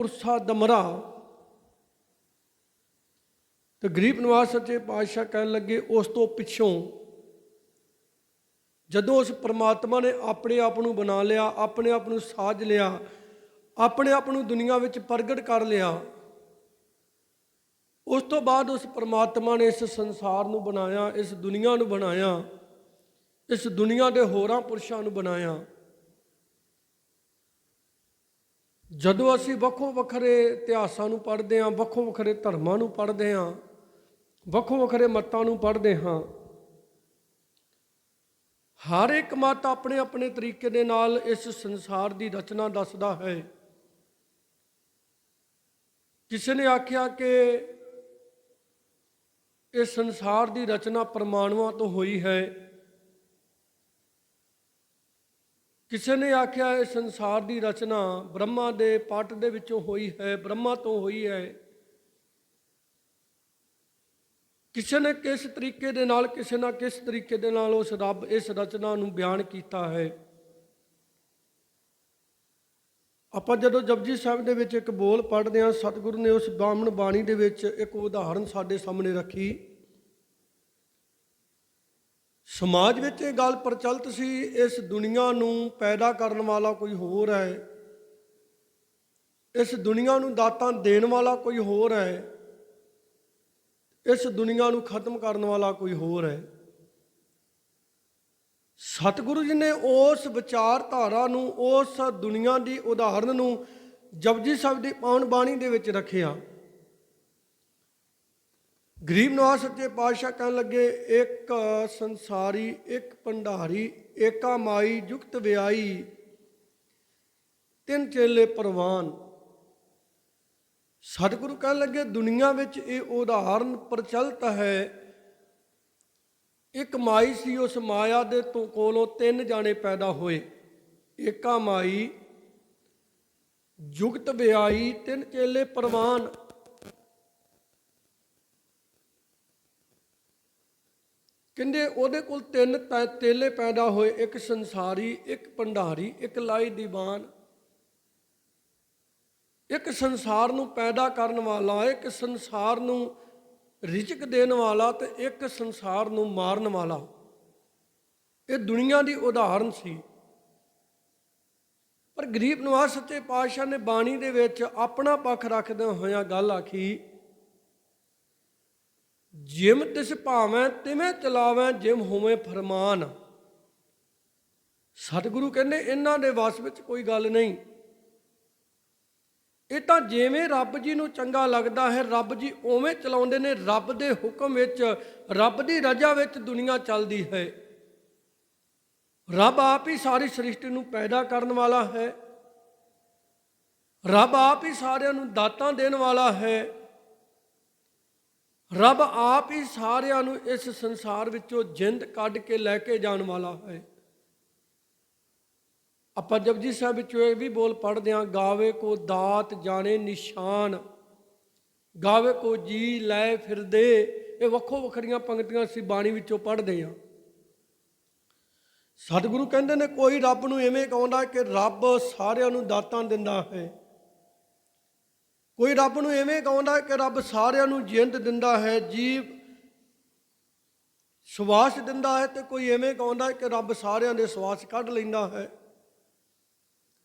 ਪੁਰਸਾ ਦਮਰਾ ਤੇ ਗਰੀਬ ਨਿਵਾਸ ਸੱਚੇ ਪਾਤਸ਼ਾਹ ਕਹਿਣ ਲੱਗੇ, ਉਸ ਤੋਂ ਪਿੱਛੋਂ ਜਦੋਂ ਉਸ ਪ੍ਰਮਾਤਮਾ ਨੇ ਆਪਣੇ ਆਪ ਨੂੰ ਬਣਾ ਲਿਆ, ਆਪਣੇ ਆਪ ਨੂੰ ਸਾਜ ਲਿਆ, ਆਪਣੇ ਆਪ ਨੂੰ ਦੁਨੀਆ ਵਿੱਚ ਪ੍ਰਗਟ ਕਰ ਲਿਆ, ਉਸ ਤੋਂ ਬਾਅਦ ਉਸ ਪ੍ਰਮਾਤਮਾ ਨੇ ਇਸ ਸੰਸਾਰ ਨੂੰ ਬਣਾਇਆ, ਇਸ ਦੁਨੀਆ ਨੂੰ ਬਣਾਇਆ, ਇਸ ਦੁਨੀਆ ਦੇ ਹੋਰਾਂ ਪੁਰਸ਼ਾਂ ਨੂੰ ਬਣਾਇਆ। ਜਦੋਂ ਅਸੀਂ ਵੱਖੋ ਵੱਖਰੇ ਇਤਿਹਾਸਾਂ ਨੂੰ ਪੜ੍ਹਦੇ ਹਾਂ, ਵੱਖੋ ਵੱਖਰੇ ਧਰਮਾਂ ਨੂੰ ਪੜ੍ਹਦੇ ਹਾਂ, ਵੱਖੋ ਵੱਖਰੇ ਮਤਾਂ ਨੂੰ ਪੜ੍ਹਦੇ ਹਾਂ, ਹਰ ਇੱਕ ਮਤ ਆਪਣੇ ਆਪਣੇ ਤਰੀਕੇ ਦੇ ਨਾਲ ਇਸ ਸੰਸਾਰ ਦੀ ਰਚਨਾ ਦੱਸਦਾ ਹੈ। ਕਿਸੇ ਨੇ ਆਖਿਆ ਕਿ ਇਹ ਸੰਸਾਰ ਦੀ ਰਚਨਾ ਪਰਮਾਣੂਆਂ ਤੋਂ ਹੋਈ ਹੈ। ਕਿਸੇ ਨੇ ਆਖਿਆ, ਇਹ ਸੰਸਾਰ ਦੀ ਰਚਨਾ ਬ੍ਰਹਮਾ ਦੇ ਪਾਠ ਦੇ ਵਿੱਚੋਂ ਹੋਈ ਹੈ, ਬ੍ਰਹਮਾ ਤੋਂ ਹੋਈ ਹੈ। ਕਿਸੇ ਨੇ ਕਿਸ ਤਰੀਕੇ ਦੇ ਨਾਲ, ਕਿਸੇ ਨਾ ਕਿਸ ਤਰੀਕੇ ਦੇ ਨਾਲ ਉਸ ਰੱਬ ਇਸ ਰਚਨਾ ਨੂੰ ਬਿਆਨ ਕੀਤਾ ਹੈ। ਆਪਾਂ ਜਦੋਂ ਜਪਜੀ ਸਾਹਿਬ ਦੇ ਵਿੱਚ ਇੱਕ ਬੋਲ ਪੜ੍ਹਦੇ ਹਾਂ, ਸਤਿਗੁਰੂ ਨੇ ਉਸ ਬਾਮਣ ਬਾਣੀ ਦੇ ਵਿੱਚ ਇੱਕ ਉਦਾਹਰਣ ਸਾਡੇ ਸਾਹਮਣੇ ਰੱਖੀ। ਸਮਾਜ ਵਿੱਚ ਇਹ ਗੱਲ ਪ੍ਰਚਲਿਤ ਸੀ, ਇਸ ਦੁਨੀਆ ਨੂੰ ਪੈਦਾ ਕਰਨ ਵਾਲਾ ਕੋਈ ਹੋਰ ਹੈ। ਇਸ ਦੁਨੀਆ ਨੂੰ ਦਾਤਾਂ ਦੇਣ ਵਾਲਾ ਕੋਈ ਹੋਰ ਹੈ। ਇਸ ਦੁਨੀਆ ਨੂੰ ਖਤਮ ਕਰਨ ਵਾਲਾ ਕੋਈ ਹੋਰ ਹੈ। ਸਤਿਗੁਰੂ ਜੀ ਨੇ ਉਸ ਵਿਚਾਰਧਾਰਾ ਨੂੰ, ਉਸ ਦੁਨੀਆ ਦੀ ਉਦਾਹਰਨ ਨੂੰ ਜਪਜੀ ਸਾਹਿਬ ਦੀ ਪਾਵਨ ਬਾਣੀ ਦੇ ਵਿੱਚ ਰੱਖਿਆ। ਗਰੀਬ ਨਵਾਜ਼ ਸੱਚੇ ਪਾਤਸ਼ਾਹ ਕਹਿਣ ਲੱਗੇ, ਇੱਕ ਸੰਸਾਰੀ, ਇੱਕ ਭੰਡਾਰੀ, ਏਕਾ ਮਾਈ, ਜੁਗਤ ਵਿਆਈ, ਤਿੰਨ ਚੇਲੇ ਪ੍ਰਵਾਨ। ਸਤਿਗੁਰੂ ਕਹਿਣ ਲੱਗੇ, ਦੁਨੀਆ ਵਿੱਚ ਇਹ ਉਦਾਹਰਨ ਪ੍ਰਚਲਿਤ ਹੈ। ਇੱਕ ਮਾਈ ਸੀ, ਉਸ ਮਾਇਆ ਦੇ ਤੋਂ ਕੋਲੋਂ ਤਿੰਨ ਜਾਣੇ ਪੈਦਾ ਹੋਏ। ਏਕਾ ਮਾਈ, ਜੁਗਤ ਵਿਆਈ, ਤਿੰਨ ਚੇਲੇ ਪ੍ਰਵਾਨ। ਕਹਿੰਦੇ ਉਹਦੇ ਕੋਲ ਤਿੰਨ ਤੈ- ਤੇਲੇ ਪੈਦਾ ਹੋਏ, ਇੱਕ ਸੰਸਾਰੀ, ਇੱਕ ਭੰਡਾਰੀ, ਇੱਕ ਲਾਈ ਦੀਵਾਨ। ਇੱਕ ਸੰਸਾਰ ਨੂੰ ਪੈਦਾ ਕਰਨ ਵਾਲਾ, ਇੱਕ ਸੰਸਾਰ ਨੂੰ ਰਿਜ਼ਕ ਦੇਣ ਵਾਲਾ ਤੇ ਇੱਕ ਸੰਸਾਰ ਨੂੰ ਮਾਰਨ ਵਾਲਾ। ਇਹ ਦੁਨੀਆ ਦੀ ਉਦਾਹਰਨ ਸੀ। ਪਰ ਗਰੀਬ ਨਵਾਜ਼ ਸੱਚੇ ਪਾਤਸ਼ਾਹ ਨੇ ਬਾਣੀ ਦੇ ਵਿੱਚ ਆਪਣਾ ਪੱਖ ਰੱਖਦੇ ਹੋਇਆਂ ਗੱਲ ਆਖੀ ਜਿਮ ਤਿਸ ਭਾਵੇਂ ਤਿਵੇਂ ਚਲਾਵੇਂ, ਜਿਮ ਹੋਵੇਂ ਫਰਮਾਨ। ਸਤਿਗੁਰੂ ਕਹਿੰਦੇ, ਇਹਨਾਂ ਦੇ ਵਸ ਵਿੱਚ ਕੋਈ ਗੱਲ ਨਹੀਂ। ਇਹ ਤਾਂ ਜਿਵੇਂ ਰੱਬ ਜੀ ਨੂੰ ਚੰਗਾ ਲੱਗਦਾ ਹੈ, ਰੱਬ ਜੀ ਉਵੇਂ ਚਲਾਉਂਦੇ ਨੇ, ਰੱਬ ਦੇ ਹੁਕਮ ਵਿੱਚ, ਰੱਬ ਦੀ ਰਜ਼ਾ ਵਿੱਚ ਦੁਨੀਆ ਚੱਲਦੀ ਹੈ। ਰੱਬ ਆਪ ਹੀ ਸਾਰੀ ਸ੍ਰਿਸ਼ਟੀ ਨੂੰ ਪੈਦਾ ਕਰਨ ਵਾਲਾ ਹੈ। ਰੱਬ ਆਪ ਹੀ ਸਾਰਿਆਂ ਨੂੰ ਦਾਤਾਂ ਦੇਣ ਵਾਲਾ ਹੈ। ਰੱਬ ਆਪ ਹੀ ਸਾਰਿਆਂ ਨੂੰ ਇਸ ਸੰਸਾਰ ਵਿੱਚੋਂ ਜਿੰਦ ਕੱਢ ਕੇ ਲੈ ਕੇ ਜਾਣ ਵਾਲਾ ਹੈ। ਆਪਾਂ ਜਪਜੀ ਸਾਹਿਬ ਵਿੱਚੋਂ ਇਹ ਵੀ ਬੋਲ ਪੜ੍ਹਦੇ ਹਾਂ, ਗਾਵੇ ਕੋ ਦਾਤ ਜਾਣੇ ਨਿਸ਼ਾਨ, ਗਾਵੇ ਕੋ ਜੀ ਲੈ ਫਿਰਦੇ। ਇਹ ਵੱਖੋ ਵੱਖਰੀਆਂ ਪੰਕਤੀਆਂ ਅਸੀਂ ਬਾਣੀ ਵਿੱਚੋਂ ਪੜ੍ਹਦੇ ਹਾਂ। ਸਤਿਗੁਰੂ ਕਹਿੰਦੇ ਨੇ, ਕੋਈ ਰੱਬ ਨੂੰ ਐਵੇਂ ਕਹਾਉਂਦਾ ਕਿ ਰੱਬ ਸਾਰਿਆਂ ਨੂੰ ਦਾਤਾਂ ਦਿੰਦਾ ਹੈ। ਕੋਈ ਰੱਬ ਨੂੰ ਐਵੇਂ ਕਹਾਉਂਦਾ ਕਿ ਰੱਬ ਸਾਰਿਆਂ ਨੂੰ ਜਿੰਦ ਦਿੰਦਾ ਹੈ, ਜੀਵ ਸਵਾਸ ਦਿੰਦਾ ਹੈ ਤੇ ਕੋਈ ਐਵੇਂ ਕਹਾਉਂਦਾ ਕਿ ਰੱਬ ਸਾਰਿਆਂ ਦੇ ਸਵਾਸ ਕੱਢ ਲੈਂਦਾ ਹੈ।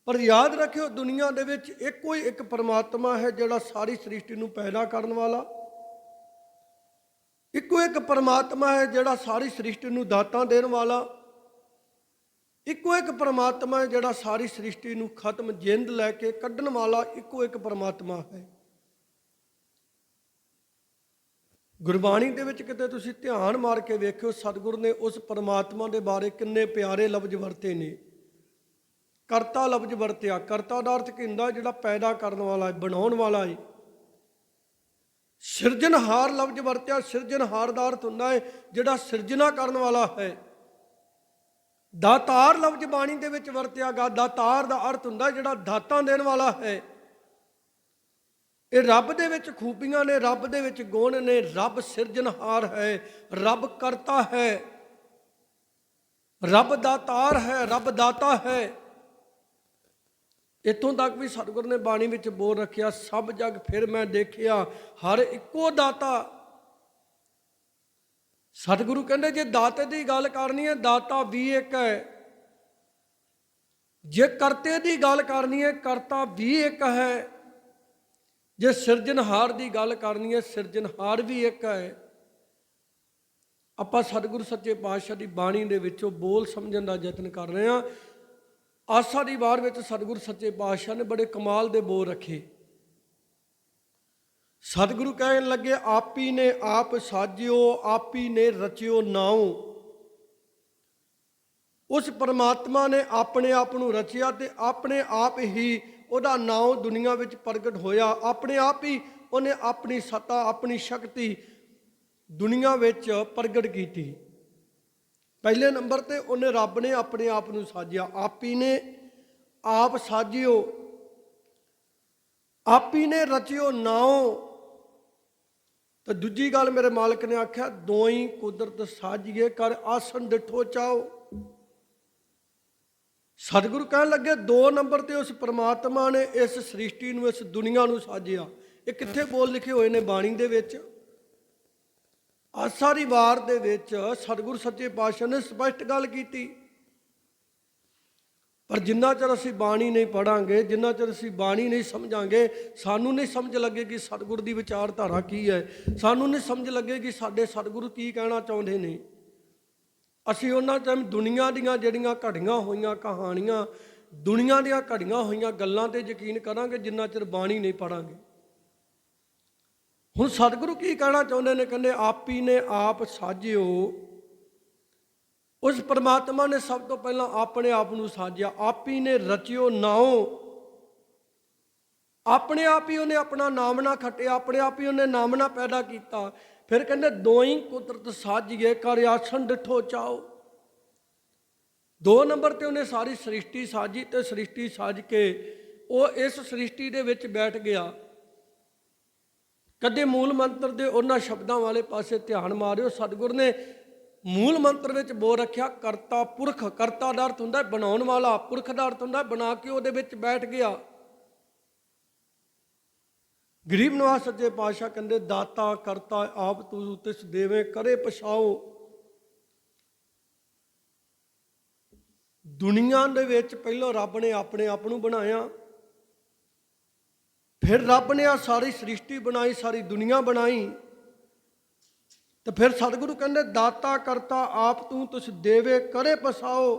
ਪਰ ਯਾਦ ਰੱਖਿਓ, ਦੁਨੀਆ ਦੇ ਵਿੱਚ ਇੱਕੋ ਹੀ ਇੱਕ ਪਰਮਾਤਮਾ ਹੈ ਜਿਹੜਾ ਸਾਰੀ ਸ੍ਰਿਸ਼ਟੀ ਨੂੰ ਪੈਦਾ ਕਰਨ ਵਾਲਾ। ਇੱਕੋ ਇੱਕ ਪਰਮਾਤਮਾ ਹੈ ਜਿਹੜਾ ਸਾਰੀ ਸ੍ਰਿਸ਼ਟੀ ਨੂੰ ਦਾਤਾਂ ਦੇਣ ਵਾਲਾ। ਇੱਕੋ ਇੱਕ ਪਰਮਾਤਮਾ ਹੈ ਜਿਹੜਾ ਸਾਰੀ ਸ੍ਰਿਸ਼ਟੀ ਨੂੰ ਖਤਮ ਜਿੰਦ ਲੈ ਕੇ ਕੱਢਣ ਵਾਲਾ ਇੱਕੋ ਇੱਕ ਪਰਮਾਤਮਾ ਹੈ। ਗੁਰਬਾਣੀ ਦੇ ਵਿੱਚ ਕਿਤੇ ਤੁਸੀਂ ਧਿਆਨ ਮਾਰ ਕੇ ਵੇਖਿਓ, ਸਤਿਗੁਰ ਨੇ ਉਸ ਪਰਮਾਤਮਾ ਦੇ ਬਾਰੇ ਕਿੰਨੇ ਪਿਆਰੇ ਲਫ਼ਜ਼ ਵਰਤੇ ਨੇ। ਕਰਤਾ ਲਫ਼ਜ਼ ਵਰਤਿਆ। ਕਰਤਾ ਦਾ ਅਰਥ ਕੀ ਹੁੰਦਾ? ਜਿਹੜਾ ਪੈਦਾ ਕਰਨ ਵਾਲਾ ਹੈ, ਬਣਾਉਣ ਵਾਲਾ ਹੈ। ਸਿਰਜਣਹਾਰ ਲਫ਼ਜ਼ ਵਰਤਿਆ। ਸਿਰਜਣਹਾਰ ਦਾ ਅਰਥ ਹੁੰਦਾ ਹੈ ਜਿਹੜਾ ਸਿਰਜਣਾ ਕਰਨ ਵਾਲਾ ਹੈ। ਦਾਤਾਰ ਲਫ਼ਜ਼ ਬਾਣੀ ਦੇ ਵਿੱਚ ਵਰਤਿਆ ਗਿਆ ਦਾਤਾਰ ਦਾ ਅਰਥ ਹੁੰਦਾ ਜਿਹੜਾ ਦਾਤਾਂ ਦੇਣ ਵਾਲਾ ਹੈ। ਇਹ ਰੱਬ ਦੇ ਵਿੱਚ ਖੂਬੀਆਂ ਨੇ, ਰੱਬ ਦੇ ਵਿੱਚ ਗੁਣ ਨੇ, ਰੱਬ ਸਿਰਜਣਹਾਰ ਹੈ, ਰੱਬ ਕਰਤਾ ਹੈ। ਰੱਬ ਦਾਤਾਰ ਹੈ, ਰੱਬ ਦਾਤਾ ਹੈ। ਇੱਥੋਂ ਤੱਕ ਵੀ ਸਤਿਗੁਰ ਨੇ ਬਾਣੀ ਵਿੱਚ ਬੋਲ ਰੱਖਿਆ, ਸਭ ਜਗ ਫਿਰ ਮੈਂ ਦੇਖਿਆ, ਹਰ ਇੱਕੋ ਦਾਤਾ ਸਤਿਗੁਰੂ ਕਹਿੰਦੇ ਜੇ ਦਾਤੇ ਦੀ ਗੱਲ ਕਰਨੀ ਹੈ, ਦਾਤਾ ਵੀ ਇੱਕ ਹੈ। ਜੇ ਕਰਤੇ ਦੀ ਗੱਲ ਕਰਨੀ ਹੈ, ਕਰਤਾ ਵੀ ਇੱਕ ਹੈ। ਜੇ ਸਿਰਜਣਹਾਰ ਦੀ ਗੱਲ ਕਰਨੀ ਹੈ, ਸਿਰਜਣਹਾਰ ਵੀ ਇੱਕ ਹੈ। ਆਪਾਂ ਸਤਿਗੁਰੂ ਸੱਚੇ ਪਾਤਸ਼ਾਹ ਦੀ ਬਾਣੀ ਦੇ ਵਿੱਚੋਂ ਬੋਲ ਸਮਝਣ ਦਾ ਯਤਨ ਕਰ ਰਹੇ ਹਾਂ। ਆਸਾ ਦੀ ਵਾਰ ਵਿੱਚ ਸਤਿਗੁਰੂ ਸੱਚੇ ਪਾਤਸ਼ਾਹ ਨੇ ਬੜੇ ਕਮਾਲ ਦੇ ਬੋਲ ਰੱਖੇ। ਸਤਿਗੁਰੂ ਕਹਿਣ ਲੱਗੇ, ਆਪੀ ਨੇ ਆਪ ਸਾਜਿਓ, ਆਪੀ ਨੇ ਰਚਿਓ ਨਾਉ। ਉਸ ਪਰਮਾਤਮਾ ਨੇ ਆਪਣੇ ਆਪ ਨੂੰ ਰਚਿਆ ਤੇ ਆਪਣੇ ਆਪ ਹੀ ਉਹਦਾ ਨਾਮ ਦੁਨੀਆ ਵਿੱਚ ਪ੍ਰਗਟ ਹੋਇਆ। ਆਪਣੇ ਆਪ ਹੀ ਉਹਨੇ ਆਪਣੀ ਸੱਤਾ, ਆਪਣੀ ਸ਼ਕਤੀ ਦੁਨੀਆ ਵਿੱਚ ਪ੍ਰਗਟ ਕੀਤੀ। ਪਹਿਲੇ ਨੰਬਰ ਤੇ ਉਹਨੇ ਰੱਬ ਨੇ ਆਪਣੇ ਆਪ ਨੂੰ ਸਾਜਿਆ। ਆਪੀ ਨੇ ਆਪ ਸਾਜਿਓ, ਆਪੀ ਨੇ ਰਚਿਓ ਨਾਉ। ਤੇ ਦੂਜੀ ਗੱਲ ਮੇਰੇ ਮਾਲਕ ਨੇ ਆਖਿਆ, ਦੋਈ ਕੁਦਰਤ ਸਾਜੀਏ, ਕਰ ਆਸਨ ਡਿਠੋ ਚਾਓ। ਸਤਿਗੁਰੂ ਕਹਿਣ ਲੱਗੇ, ਦੋ ਨੰਬਰ ਤੇ ਉਸ ਪ੍ਰਮਾਤਮਾ ਨੇ ਇਸ ਸ੍ਰਿਸ਼ਟੀ ਨੂੰ, ਇਸ ਦੁਨੀਆ ਨੂੰ ਸਾਜਿਆ। ਇਹ ਕਿੱਥੇ ਬੋਲ ਲਿਖੇ ਹੋਏ ਨੇ ਬਾਣੀ ਦੇ ਵਿੱਚ? ਆਸਾ ਦੀ ਵਾਰ ਦੇ ਵਿੱਚ ਸਤਿਗੁਰ ਸੱਚੇ ਪਾਤਸ਼ਾਹ ਨੇ ਸਪਸ਼ਟ ਗੱਲ ਕੀਤੀ। ਪਰ ਜਿੰਨਾ ਚਿਰ ਅਸੀਂ ਬਾਣੀ ਨਹੀਂ ਪੜਾਂਗੇ, ਜਿੰਨਾ ਚਿਰ ਅਸੀਂ ਬਾਣੀ ਨਹੀਂ ਸਮਝਾਂਗੇ, ਸਾਨੂੰ ਨਹੀਂ ਸਮਝ ਲੱਗੇਗੀ ਸਤਿਗੁਰ ਦੀ ਵਿਚਾਰਧਾਰਾ ਕੀ ਹੈ। ਸਾਨੂੰ ਨਹੀਂ ਸਮਝ ਲੱਗੇਗੀ ਸਾਡੇ ਸਤਿਗੁਰੂ ਕੀ ਕਹਿਣਾ ਚਾਹੁੰਦੇ ਨੇ। ਅਸੀਂ ਉਹਨਾਂ ਟਾਈਮ ਦੁਨੀਆ ਦੀਆਂ ਜਿਹੜੀਆਂ ਘੜੀਆਂ ਹੋਈਆਂ ਕਹਾਣੀਆਂ, ਦੁਨੀਆ ਦੀਆਂ ਘੜੀਆਂ ਹੋਈਆਂ ਗੱਲਾਂ ਤੇ ਯਕੀਨ ਕਰਾਂਗੇ ਜਿੰਨਾ ਚਿਰ ਬਾਣੀ ਨਹੀਂ ਪੜਾਂਗੇ। ਹੁਣ ਸਤਿਗੁਰੂ ਕੀ ਕਹਿਣਾ ਚਾਹੁੰਦੇ ਨੇ? ਕਹਿੰਦੇ, ਆਪੀ ਨੇ ਆਪ ਸਾਜਿਓ ਉਸ ਪਰਮਾਤਮਾ ਨੇ ਸਭ ਤੋਂ ਪਹਿਲਾਂ ਆਪਣੇ ਆਪ ਨੂੰ ਸਾਜਿਆ ਆਪੀ ਨੇ ਰਚਿਓ ਨਾਉ। ਆਪਣੇ ਆਪ ਹੀ ਉਹਨੇ ਆਪਣਾ ਨਾਮ ਨਾ ਖੱਟਿਆ, ਆਪਣੇ ਆਪ ਹੀ ਉਹਨੇ ਨਾਮ ਨਾ ਪੈਦਾ ਕੀਤਾ। ਫਿਰ ਕਹਿੰਦੇ, ਦੋਈ ਕੁਦਰਤ ਸਾਜੀਏ ਕਰ ਆਸਣ ਡਿਠੋ ਚਾਓ ਦੋ ਨੰਬਰ ਤੇ ਉਹਨੇ ਸਾਰੀ ਸ੍ਰਿਸ਼ਟੀ ਸਾਜੀ ਤੇ ਸ੍ਰਿਸ਼ਟੀ ਸਾਜ ਕੇ ਉਹ ਇਸ ਸ੍ਰਿਸ਼ਟੀ ਦੇ ਵਿੱਚ ਬੈਠ ਗਿਆ। ਕਦੇ ਮੂਲ ਮੰਤਰ ਦੇ ਉਹਨਾਂ ਸ਼ਬਦਾਂ ਵਾਲੇ ਪਾਸੇ ਧਿਆਨ ਮਾਰਿਓ। ਸਤਿਗੁਰ ਨੇ ਮੂਲ ਮੰਤਰ ਵਿੱਚ ਬੋਲ ਰੱਖਿਆ, ਕਰਤਾ ਪੁਰਖ, ਕਰਤਾ ਦਾ ਅਰਥ ਹੁੰਦਾ ਬਣਾਉਣ ਵਾਲਾ, ਪੁਰਖ ਦਾ ਅਰਥ ਹੁੰਦਾ ਬਣਾ ਕੇ ਉਹਦੇ ਵਿੱਚ ਬੈਠ ਗਿਆ। ਗਰੀਬ ਨਵਾਜ਼ ਸੱਚੇ ਪਾਤਸ਼ਾਹ ਕਹਿੰਦੇ, ਦਾਤਾ, ਕਰਤਾ, ਆਪ ਤੂੰ ਤਿਸ ਦੇਵੇ, ਕਰੇ ਪਛਾਓ। ਦੁਨੀਆ ਦੇ ਵਿੱਚ ਪਹਿਲਾਂ ਰੱਬ ਨੇ ਆਪਣੇ ਆਪ ਨੂੰ ਬਣਾਇਆ। ਫਿਰ ਰੱਬ ਨੇ ਆ ਸਾਰੀ ਸ੍ਰਿਸ਼ਟੀ ਬਣਾਈ, ਸਾਰੀ ਦੁਨੀਆ ਬਣਾਈ। ਤੇ ਫਿਰ ਸਤਿਗੁਰੂ ਕਹਿੰਦੇ, ਦਾਤਾ ਕਰਤਾ ਆਪ ਤੂੰ, ਤੁਸ ਦੇਵੇ ਕਰੇ ਪਸਾਓ।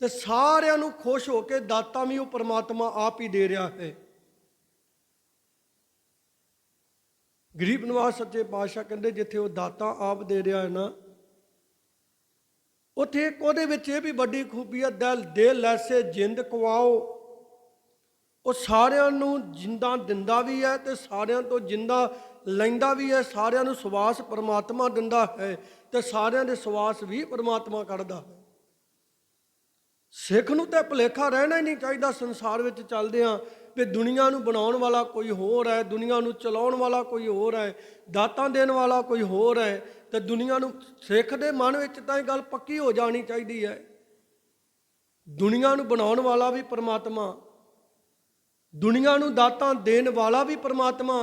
ਤੇ ਸਾਰਿਆਂ ਨੂੰ ਖੁਸ਼ ਹੋ ਕੇ ਦਾਤਾ ਵੀ ਉਹ ਪਰਮਾਤਮਾ ਆਪ ਹੀ ਦੇ ਰਿਹਾ ਹੈ। ਗਰੀਬ ਨਿਵਾਸ ਸੱਚੇ ਪਾਤਸ਼ਾਹ ਕਹਿੰਦੇ, ਜਿੱਥੇ ਉਹ ਦਾਤਾ ਆਪ ਦੇ ਰਿਹਾ ਹੈ ਨਾ, ਉੱਥੇ ਉਹਦੇ ਵਿੱਚ ਇਹ ਵੀ ਵੱਡੀ ਖੂਬੀ ਹੈ, ਦਿਲ ਦੇ ਲੈਸੇ ਜਿੰਦ ਕਵਾਓ। ਉਹ ਸਾਰਿਆਂ ਨੂੰ ਜਿੰਦਾ ਦਿੰਦਾ ਵੀ ਹੈ ਤੇ ਸਾਰਿਆਂ ਤੋਂ ਜਿੰਦਾ ਲੈਂਦਾ ਵੀ ਹੈ, ਸਾਰਿਆਂ ਨੂੰ ਸਵਾਸ ਪਰਮਾਤਮਾ ਦਿੰਦਾ ਹੈ ਤੇ ਸਾਰਿਆਂ ਦੇ ਸਵਾਸ ਵੀ ਪਰਮਾਤਮਾ ਕੱਢਦਾ ਹੈ। ਸਿੱਖ ਨੂੰ ਤਾਂ ਭੁਲੇਖਾ ਰਹਿਣਾ ਹੀ ਨਹੀਂ ਚਾਹੀਦਾ ਸੰਸਾਰ ਵਿੱਚ ਚੱਲਦੇ ਆ ਵੀ ਦੁਨੀਆ ਨੂੰ ਬਣਾਉਣ ਵਾਲਾ ਕੋਈ ਹੋਰ ਹੈ, ਦੁਨੀਆ ਨੂੰ ਚਲਾਉਣ ਵਾਲਾ ਕੋਈ ਹੋਰ ਹੈ, ਦਾਤਾਂ ਦੇਣ ਵਾਲਾ ਕੋਈ ਹੋਰ ਹੈ, ਤੇ ਦੁਨੀਆ ਨੂੰ ਸਿੱਖ ਦੇ ਮਨ ਵਿੱਚ ਤਾਂ ਇਹ ਗੱਲ ਪੱਕੀ ਹੋ ਜਾਣੀ ਚਾਹੀਦੀ ਹੈ। ਦੁਨੀਆ ਨੂੰ ਬਣਾਉਣ ਵਾਲਾ ਵੀ ਪਰਮਾਤਮਾ, ਦੁਨੀਆ ਨੂੰ ਦਾਤਾਂ ਦੇਣ ਵਾਲਾ ਵੀ ਪਰਮਾਤਮਾ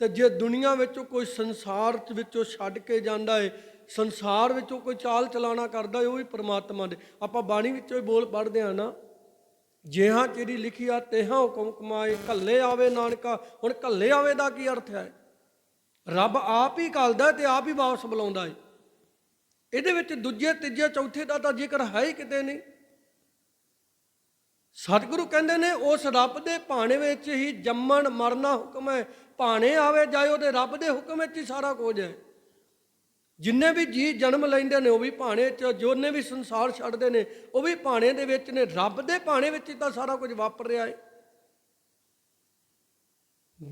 ਤੇ ਜੇ ਦੁਨੀਆ ਵਿੱਚੋਂ ਕੋਈ ਸੰਸਾਰ ਵਿੱਚੋਂ ਛੱਡ ਕੇ ਜਾਂਦਾ ਏ, ਸੰਸਾਰ ਵਿੱਚੋਂ ਕੋਈ ਚਾਲ ਚਲਾਣਾ ਕਰਦਾ ਏ, ਉਹ ਵੀ ਪਰਮਾਤਮਾ ਦੇ। ਆਪਾਂ ਬਾਣੀ ਵਿੱਚੋਂ ਹੀ ਬੋਲ ਪੜ੍ਹਦੇ ਆ ਨਾ। ਜਿਹਾਂ ਲਿਖੀ ਆ ਤੇਹਾਂ ਹੁਕਮ ਕਮਾਏ ਕੱਲੇ ਆਵੇ ਨਾਨਕਾ, ਹੁਣ ਕੱਲੇ ਆਵੇ ਦਾ ਕੀ ਅਰਥ ਹੈ? ਰੱਬ ਆਪ ਹੀ ਕਲਦਾ ਤੇ ਆਪ ਹੀ ਵਾਪਸ ਬੁਲਾਉਂਦਾ ਏ। ਇਹਦੇ ਵਿੱਚ ਦੂਜੇ, ਤੀਜੇ, ਚੌਥੇ ਦਾ ਤਾਂ ਜ਼ਿਕਰ ਹੈ ਹੀ ਕਿਤੇ ਨਹੀਂ। ਸਤਿਗੁਰੂ ਕਹਿੰਦੇ ਨੇ, ਉਸ ਰੱਬ ਦੇ ਭਾਣੇ ਵਿੱਚ ਹੀ ਜੰਮਣ ਮਰਨਾ ਹੁਕਮ ਹੈ। ਭਾਣੇ ਆਵੇ, ਜਾਏ ਉਹਦੇ ਰੱਬ ਦੇ ਹੁਕਮ ਵਿੱਚ ਹੀ ਸਾਰਾ ਕੁਝ ਹੈ। ਜਿੰਨੇ ਵੀ ਜੀ ਜਨਮ ਲੈਂਦੇ ਨੇ, ਉਹ ਵੀ ਭਾਣੇ ਚ, ਜੋਨੇ ਵੀ ਸੰਸਾਰ ਛੱਡਦੇ ਨੇ, ਉਹ ਵੀ ਭਾਣੇ ਦੇ ਵਿੱਚ ਨੇ। ਰੱਬ ਦੇ ਭਾਣੇ ਵਿੱਚ ਹੀ ਤਾਂ ਸਾਰਾ ਕੁਝ ਵਾਪਰ ਰਿਹਾ ਹੈ।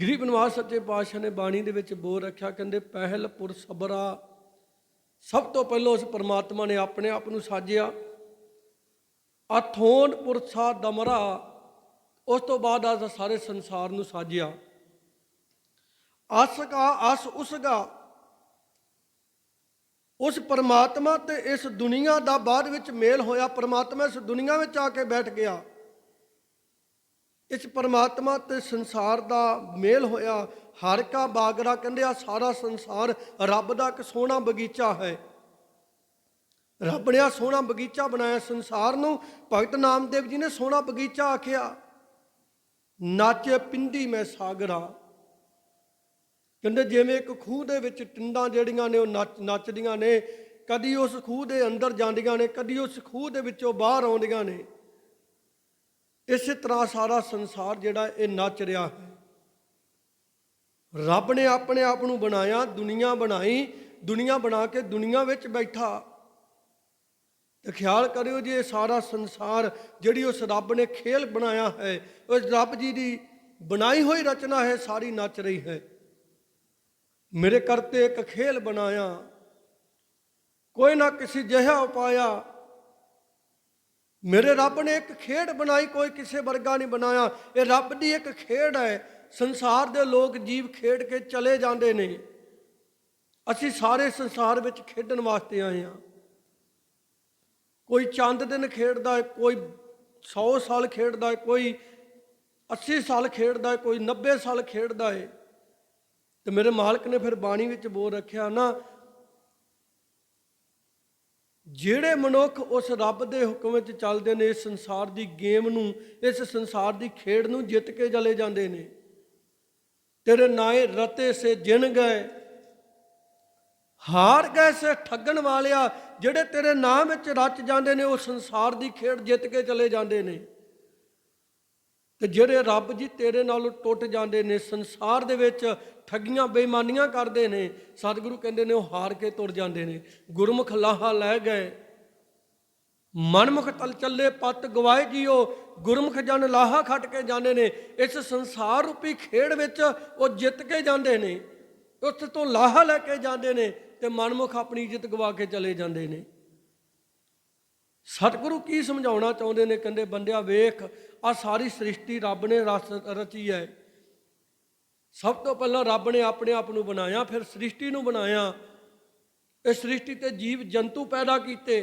ਗਰੀਬ ਨਵਾਜ਼ ਸੱਚੇ ਪਾਤਸ਼ਾਹ ਨੇ ਬਾਣੀ ਦੇ ਵਿੱਚ ਬੋਲ ਰੱਖਿਆ, ਕਹਿੰਦੇ, ਪਹਿਲ ਪੁਰ ਸਬਰਾ। ਸਭ ਤੋਂ ਪਹਿਲਾਂ ਉਸ ਪਰਮਾਤਮਾ ਨੇ ਆਪਣੇ ਆਪ ਨੂੰ ਸਾਜਿਆ। ਅਥੋਨ ਪੁਰਸਾ ਦਮਰਾ। ਉਸ ਤੋਂ ਬਾਅਦ ਆ ਸਾਰੇ ਸੰਸਾਰ ਨੂੰ ਸਾਜਿਆ। ਅਸਗਾ ਅਸ ਉਸਗਾ ਉਸ ਪਰਮਾਤਮਾ ਤੇ ਇਸ ਦੁਨੀਆ ਦਾ ਬਾਅਦ ਵਿੱਚ ਮੇਲ ਹੋਇਆ ਪਰਮਾਤਮਾ ਇਸ ਦੁਨੀਆ ਵਿੱਚ ਆ ਕੇ ਬੈਠ ਗਿਆ। ਇਸ ਪਰਮਾਤਮਾ ਤੇ ਸੰਸਾਰ ਦਾ ਮੇਲ ਹੋਇਆ। ਹਰ ਕਾ ਬਾਗਰਾ ਕਹਿੰਦੇ ਆ, ਸਾਰਾ ਸੰਸਾਰ ਰੱਬ ਦਾ ਇੱਕ ਸੋਹਣਾ ਬਗੀਚਾ ਹੈ। ਰੱਬ ਨੇ ਆ ਸੋਹਣਾ ਬਗੀਚਾ ਬਣਾਇਆ ਸੰਸਾਰ ਨੂੰ। ਭਗਤ ਨਾਮਦੇਵ ਜੀ ਨੇ ਸੋਹਣਾ ਬਗੀਚਾ ਆਖਿਆ। ਨਾਚੇ ਪਿੰਡੀ ਮੈਂ ਸਾਗਰਾ। ਕਹਿੰਦੇ ਜਿਵੇਂ ਇੱਕ ਖੂਹ ਦੇ ਵਿੱਚ ਟਿੰਡਾਂ ਜਿਹੜੀਆਂ ਨੇ ਉਹ ਨੱਚ, ਨੱਚਦੀਆਂ ਨੇ, ਕਦੀ ਉਸ ਖੂਹ ਦੇ ਅੰਦਰ ਜਾਂਦੀਆਂ ਨੇ, ਕਦੀ ਉਸ ਖੂਹ ਦੇ ਵਿੱਚੋਂ ਬਾਹਰ ਆਉਂਦੀਆਂ ਨੇ। ਇਸੇ ਤਰ੍ਹਾਂ ਸਾਰਾ ਸੰਸਾਰ ਜਿਹੜਾ ਇਹ ਨੱਚ ਰਿਹਾ ਹੈ। ਰੱਬ ਨੇ ਆਪਣੇ ਆਪ ਨੂੰ ਬਣਾਇਆ, ਦੁਨੀਆ ਬਣਾਈ, ਦੁਨੀਆ ਬਣਾ ਕੇ ਦੁਨੀਆ ਵਿੱਚ ਬੈਠਾ। ਤੇ ਖਿਆਲ ਕਰਿਓ ਜੀ, ਇਹ ਸਾਰਾ ਸੰਸਾਰ ਜਿਹੜੀ ਉਸ ਰੱਬ ਨੇ ਖੇਲ ਬਣਾਇਆ ਹੈ, ਉਸ ਰੱਬ ਜੀ ਦੀ ਬਣਾਈ ਹੋਈ ਰਚਨਾ ਹੈ, ਸਾਰੀ ਨੱਚ ਰਹੀ ਹੈ। ਮੇਰੇ ਕਰਤੇ ਇੱਕ ਖੇਲ ਬਣਾਇਆ। ਕੋਈ ਨਾ ਕਿਸੇ ਜਿਹਾ ਉਪਾਇਆ। ਮੇਰੇ ਰੱਬ ਨੇ ਇੱਕ ਖੇਡ ਬਣਾਈ, ਕੋਈ ਕਿਸੇ ਵਰਗਾ ਨਹੀਂ ਬਣਾਇਆ। ਇਹ ਰੱਬ ਦੀ ਇੱਕ ਖੇਡ ਹੈ। ਸੰਸਾਰ ਦੇ ਲੋਕ ਜੀਵ ਖੇਡ ਕੇ ਚਲੇ ਜਾਂਦੇ ਨੇ। ਅਸੀਂ ਸਾਰੇ ਸੰਸਾਰ ਵਿੱਚ ਖੇਡਣ ਵਾਸਤੇ ਆਏ ਹਾਂ। ਕੋਈ ਚੰਦ ਦਿਨ ਖੇਡਦਾ ਹੈ, ਕੋਈ 100 ਸਾਲ ਖੇਡਦਾ ਹੈ, ਕੋਈ 80 ਸਾਲ ਖੇਡਦਾ ਹੈ, ਕੋਈ 90 ਸਾਲ ਖੇਡਦਾ ਹੈ। ਤੇ ਮੇਰੇ ਮਾਲਕ ਨੇ ਫਿਰ ਬਾਣੀ ਵਿੱਚ ਬੋਲ ਰੱਖਿਆ ਨਾ, ਜਿਹੜੇ ਮਨੁੱਖ ਉਸ ਰੱਬ ਦੇ ਹੁਕਮ ਵਿੱਚ ਚੱਲਦੇ ਨੇ, ਇਸ ਸੰਸਾਰ ਦੀ ਗੇਮ ਨੂੰ, ਇਸ ਸੰਸਾਰ ਦੀ ਖੇਡ ਨੂੰ ਜਿੱਤ ਕੇ ਚਲੇ ਜਾਂਦੇ ਨੇ, ਤੇਰੇ ਨਾਏ ਰਤੇ ਸੇ ਜਿਨ ਗਏ, ਹਾਰ ਗਏ ਸੇ ਠੱਗਣ ਵਾਲਿਆ, ਜਿਹੜੇ ਤੇਰੇ ਨਾਮ ਵਿੱਚ ਰਚ ਜਾਂਦੇ ਨੇ, ਉਹ ਸੰਸਾਰ ਦੀ ਖੇਡ ਜਿੱਤ ਕੇ ਚਲੇ ਜਾਂਦੇ ਨੇ। ਤੇ ਜਿਹੜੇ ਰੱਬ ਜੀ ਤੇਰੇ ਨਾਲੋਂ ਟੁੱਟ ਜਾਂਦੇ ਨੇ, ਸੰਸਾਰ ਦੇ ਵਿੱਚ ਠੱਗੀਆਂ, ਬੇਈਮਾਨੀਆਂ ਕਰਦੇ ਨੇ, ਸਤਿਗੁਰੂ ਕਹਿੰਦੇ ਨੇ ਉਹ ਹਾਰ ਕੇ ਤੁਰ ਜਾਂਦੇ ਨੇ। ਗੁਰਮੁਖ ਲਾਹਾ ਲੈ ਗਏ। ਮਨਮੁਖ ਤਲ ਚੱਲੇ, ਪਤ ਗਵਾਏ ਜੀਓ। ਗੁਰਮੁਖ ਜਨ ਲਾਹਾ ਖੱਟ ਕੇ ਜਾਂਦੇ ਨੇ। ਇਸ ਸੰਸਾਰ ਰੂਪੀ ਖੇਡ ਵਿੱਚ ਉਹ ਜਿੱਤ ਕੇ ਜਾਂਦੇ ਨੇ। ਉਸ ਤੋਂ ਲਾਹਾ ਲੈ ਕੇ ਜਾਂਦੇ ਨੇ ਤੇ ਮਨਮੁਖ ਆਪਣੀ ਇੱਜ਼ਤ ਗਵਾ ਕੇ ਚਲੇ ਜਾਂਦੇ ਨੇ। ਸਤਿਗੁਰੂ ਕੀ ਸਮਝਾਉਣਾ ਚਾਹੁੰਦੇ ਨੇ? ਕਹਿੰਦੇ, ਬੰਦਿਆ ਵੇਖ ਆ ਸਾਰੀ ਸ੍ਰਿਸ਼ਟੀ ਰੱਬ ਨੇ ਰਸ ਰਚੀ ਹੈ। ਸਭ ਤੋਂ ਪਹਿਲਾਂ ਰੱਬ ਨੇ ਆਪਣੇ ਆਪ ਨੂੰ ਬਣਾਇਆ, ਫਿਰ ਸ੍ਰਿਸ਼ਟੀ ਨੂੰ ਬਣਾਇਆ। ਇਹ ਸ੍ਰਿਸ਼ਟੀ ਤੇ ਜੀਵ ਜੰਤੂ ਪੈਦਾ ਕੀਤੇ।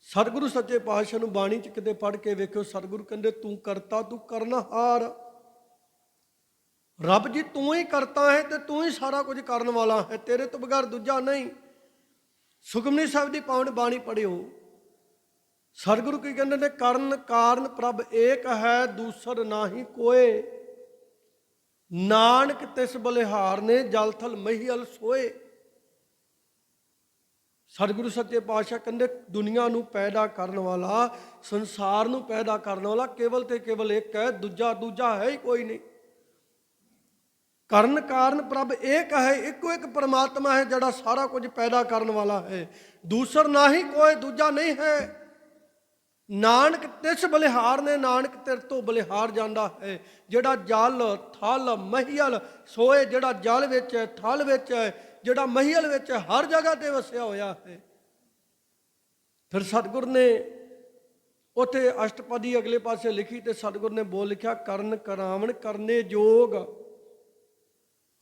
ਸਤਿਗੁਰੂ ਸੱਚੇ ਪਾਤਸ਼ਾਹ ਨੂੰ ਬਾਣੀ ਚ ਕਿਤੇ ਪੜ੍ਹ ਕੇ ਵੇਖਿਓ, ਸਤਿਗੁਰੂ ਕਹਿੰਦੇ, ਤੂੰ ਕਰਤਾ, ਤੂੰ ਕਰਨਹਾਰ ਰੱਬ ਜੀ ਤੂੰ ਹੀ ਕਰਤਾ ਹੈ ਤੇ ਤੂੰ ਹੀ ਸਾਰਾ ਕੁਝ ਕਰਨ ਵਾਲਾ ਹੈ, ਤੇਰੇ ਤੋਂ ਬਗੈਰ ਦੂਜਾ ਨਹੀਂ। ਸੁਖਮਨੀ ਸਾਹਿਬ ਦੀ ਪਾਵਨ ਬਾਣੀ ਪੜਿਓ ਸਤਿਗੁਰੂ ਕੀ ਕਹਿੰਦੇ ਨੇ, ਕਰਨ ਕਾਰਨ ਪ੍ਰਭ ਏਕ ਹੈ, ਦੂਸਰ ਨਾਹੀ ਕੋਏ। ਨਾਨਕ ਤਿਸ ਬਲਿਹਾਰ ਨੇ ਜਲਥਲ ਮਹੀਲ ਸੋਏ। ਸਤਿਗੁਰੂ ਸੱਚੇ ਪਾਤਸ਼ਾਹ ਕਹਿੰਦੇ, ਦੁਨੀਆ ਨੂੰ ਪੈਦਾ ਕਰਨ ਵਾਲਾ, ਸੰਸਾਰ ਨੂੰ ਪੈਦਾ ਕਰਨ ਵਾਲਾ ਕੇਵਲ ਤੇ ਕੇਵਲ ਇੱਕ ਹੈ, ਦੂਜਾ ਦੂਜਾ ਹੈ ਹੀ ਕੋਈ ਨਹੀਂ। ਕਰਨ ਕਾਰਨ ਪ੍ਰਭ ਇੱਕ ਹੈ, ਇੱਕੋ ਇੱਕ ਪਰਮਾਤਮਾ ਹੈ ਜਿਹੜਾ ਸਾਰਾ ਕੁਝ ਪੈਦਾ ਕਰਨ ਵਾਲਾ ਹੈ। ਦੂਸਰ ਨਹੀਂ ਕੋਈ ਦੂਜਾ ਨਹੀਂ ਹੈ। ਨਾਨਕ ਤਿਸ ਬਲਿਹਾਰ ਨੇ, ਨਾਨਕ ਤਿਰ ਤੋਂ ਬਲਿਹਾਰ ਜਾਂਦਾ ਹੈ। ਜਿਹੜਾ ਜਲ, ਥਲ, ਮਹੀਲ ਸੋਏ, ਜਿਹੜਾ ਜਲ ਵਿੱਚ ਹੈ ਥਲ ਵਿੱਚ ਹੈ ਜਿਹੜਾ ਮਹੀਲ ਵਿੱਚ ਹੈ ਹਰ ਜਗ੍ਹਾ ਤੇ ਵਸਿਆ ਹੋਇਆ ਹੈ। ਫਿਰ ਸਤਿਗੁਰ ਨੇ ਉਥੇ ਅਸ਼ਟਪਦੀ ਅਗਲੇ ਪਾਸੇ ਲਿਖੀ ਤੇ ਸਤਿਗੁਰ ਨੇ ਬੋਲ ਲਿਖਿਆ, ਕਰਨ ਕਰਾਵਣ ਕਰਨੇ ਜੋਗ।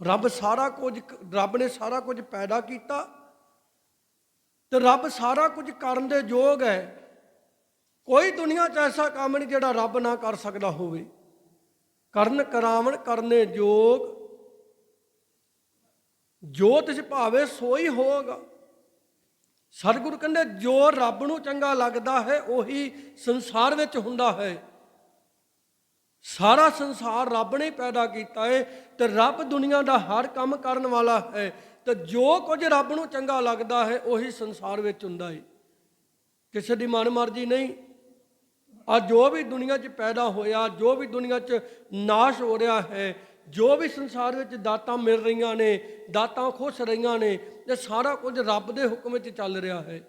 ਰੱਬ ਸਾਰਾ ਕੁਝ, ਰੱਬ ਨੇ ਸਾਰਾ ਕੁਝ ਪੈਦਾ ਕੀਤਾ ਤੇ ਰੱਬ ਸਾਰਾ ਕੁਝ ਕਰਨ ਦੇ ਯੋਗ ਹੈ। ਕੋਈ ਦੁਨੀਆ 'ਚ ਐਸਾ ਕੰਮ ਨਹੀਂ ਜਿਹੜਾ ਰੱਬ ਨਾ ਕਰ ਸਕਦਾ ਹੋਵੇ। ਕਰਨ ਕਰਾਵਣ, ਕਰਨੇ ਯੋਗ ਜੋ ਤਿਸ ਭਾਵੇ ਸੋਈ ਹੋਗਾ ਸਤਿਗੁਰੂ ਕਹਿੰਦੇ, ਜੋ ਰੱਬ ਨੂੰ ਚੰਗਾ ਲੱਗਦਾ ਹੈ, ਉਹੀ ਸੰਸਾਰ ਵਿੱਚ ਹੁੰਦਾ ਹੈ। ਸਾਰਾ ਸੰਸਾਰ ਰੱਬ ਨੇ ਪੈਦਾ ਕੀਤਾ ਹੈ, ਤੇ ਰੱਬ ਦੁਨੀਆ ਦਾ ਹਰ ਕੰਮ ਕਰਨ ਵਾਲਾ ਹੈ। ਤੇ ਜੋ ਕੁਝ ਰੱਬ ਨੂੰ ਚੰਗਾ ਲੱਗਦਾ ਹੈ, ਉਹੀ ਸੰਸਾਰ ਵਿੱਚ ਹੁੰਦਾ ਹੈ। ਕਿਸੇ ਦੀ ਮਨਮਰਜ਼ੀ ਨਹੀਂ ਆ ਜੋ ਵੀ ਦੁਨੀਆ 'ਚ ਪੈਦਾ ਹੋਇਆ, ਜੋ ਵੀ ਦੁਨੀਆ 'ਚ ਨਾਸ਼ ਹੋ ਰਿਹਾ ਹੈ, ਜੋ ਵੀ ਸੰਸਾਰ ਵਿੱਚ ਦਾਤਾਂ ਮਿਲ ਰਹੀਆਂ ਨੇ, ਦਾਤਾਂ ਖੁਸ਼ ਰਹੀਆਂ ਨੇ, ਇਹ ਸਾਰਾ ਕੁਝ ਰੱਬ ਦੇ ਹੁਕਮ ਵਿੱਚ ਚੱਲ ਰਿਹਾ ਹੈ।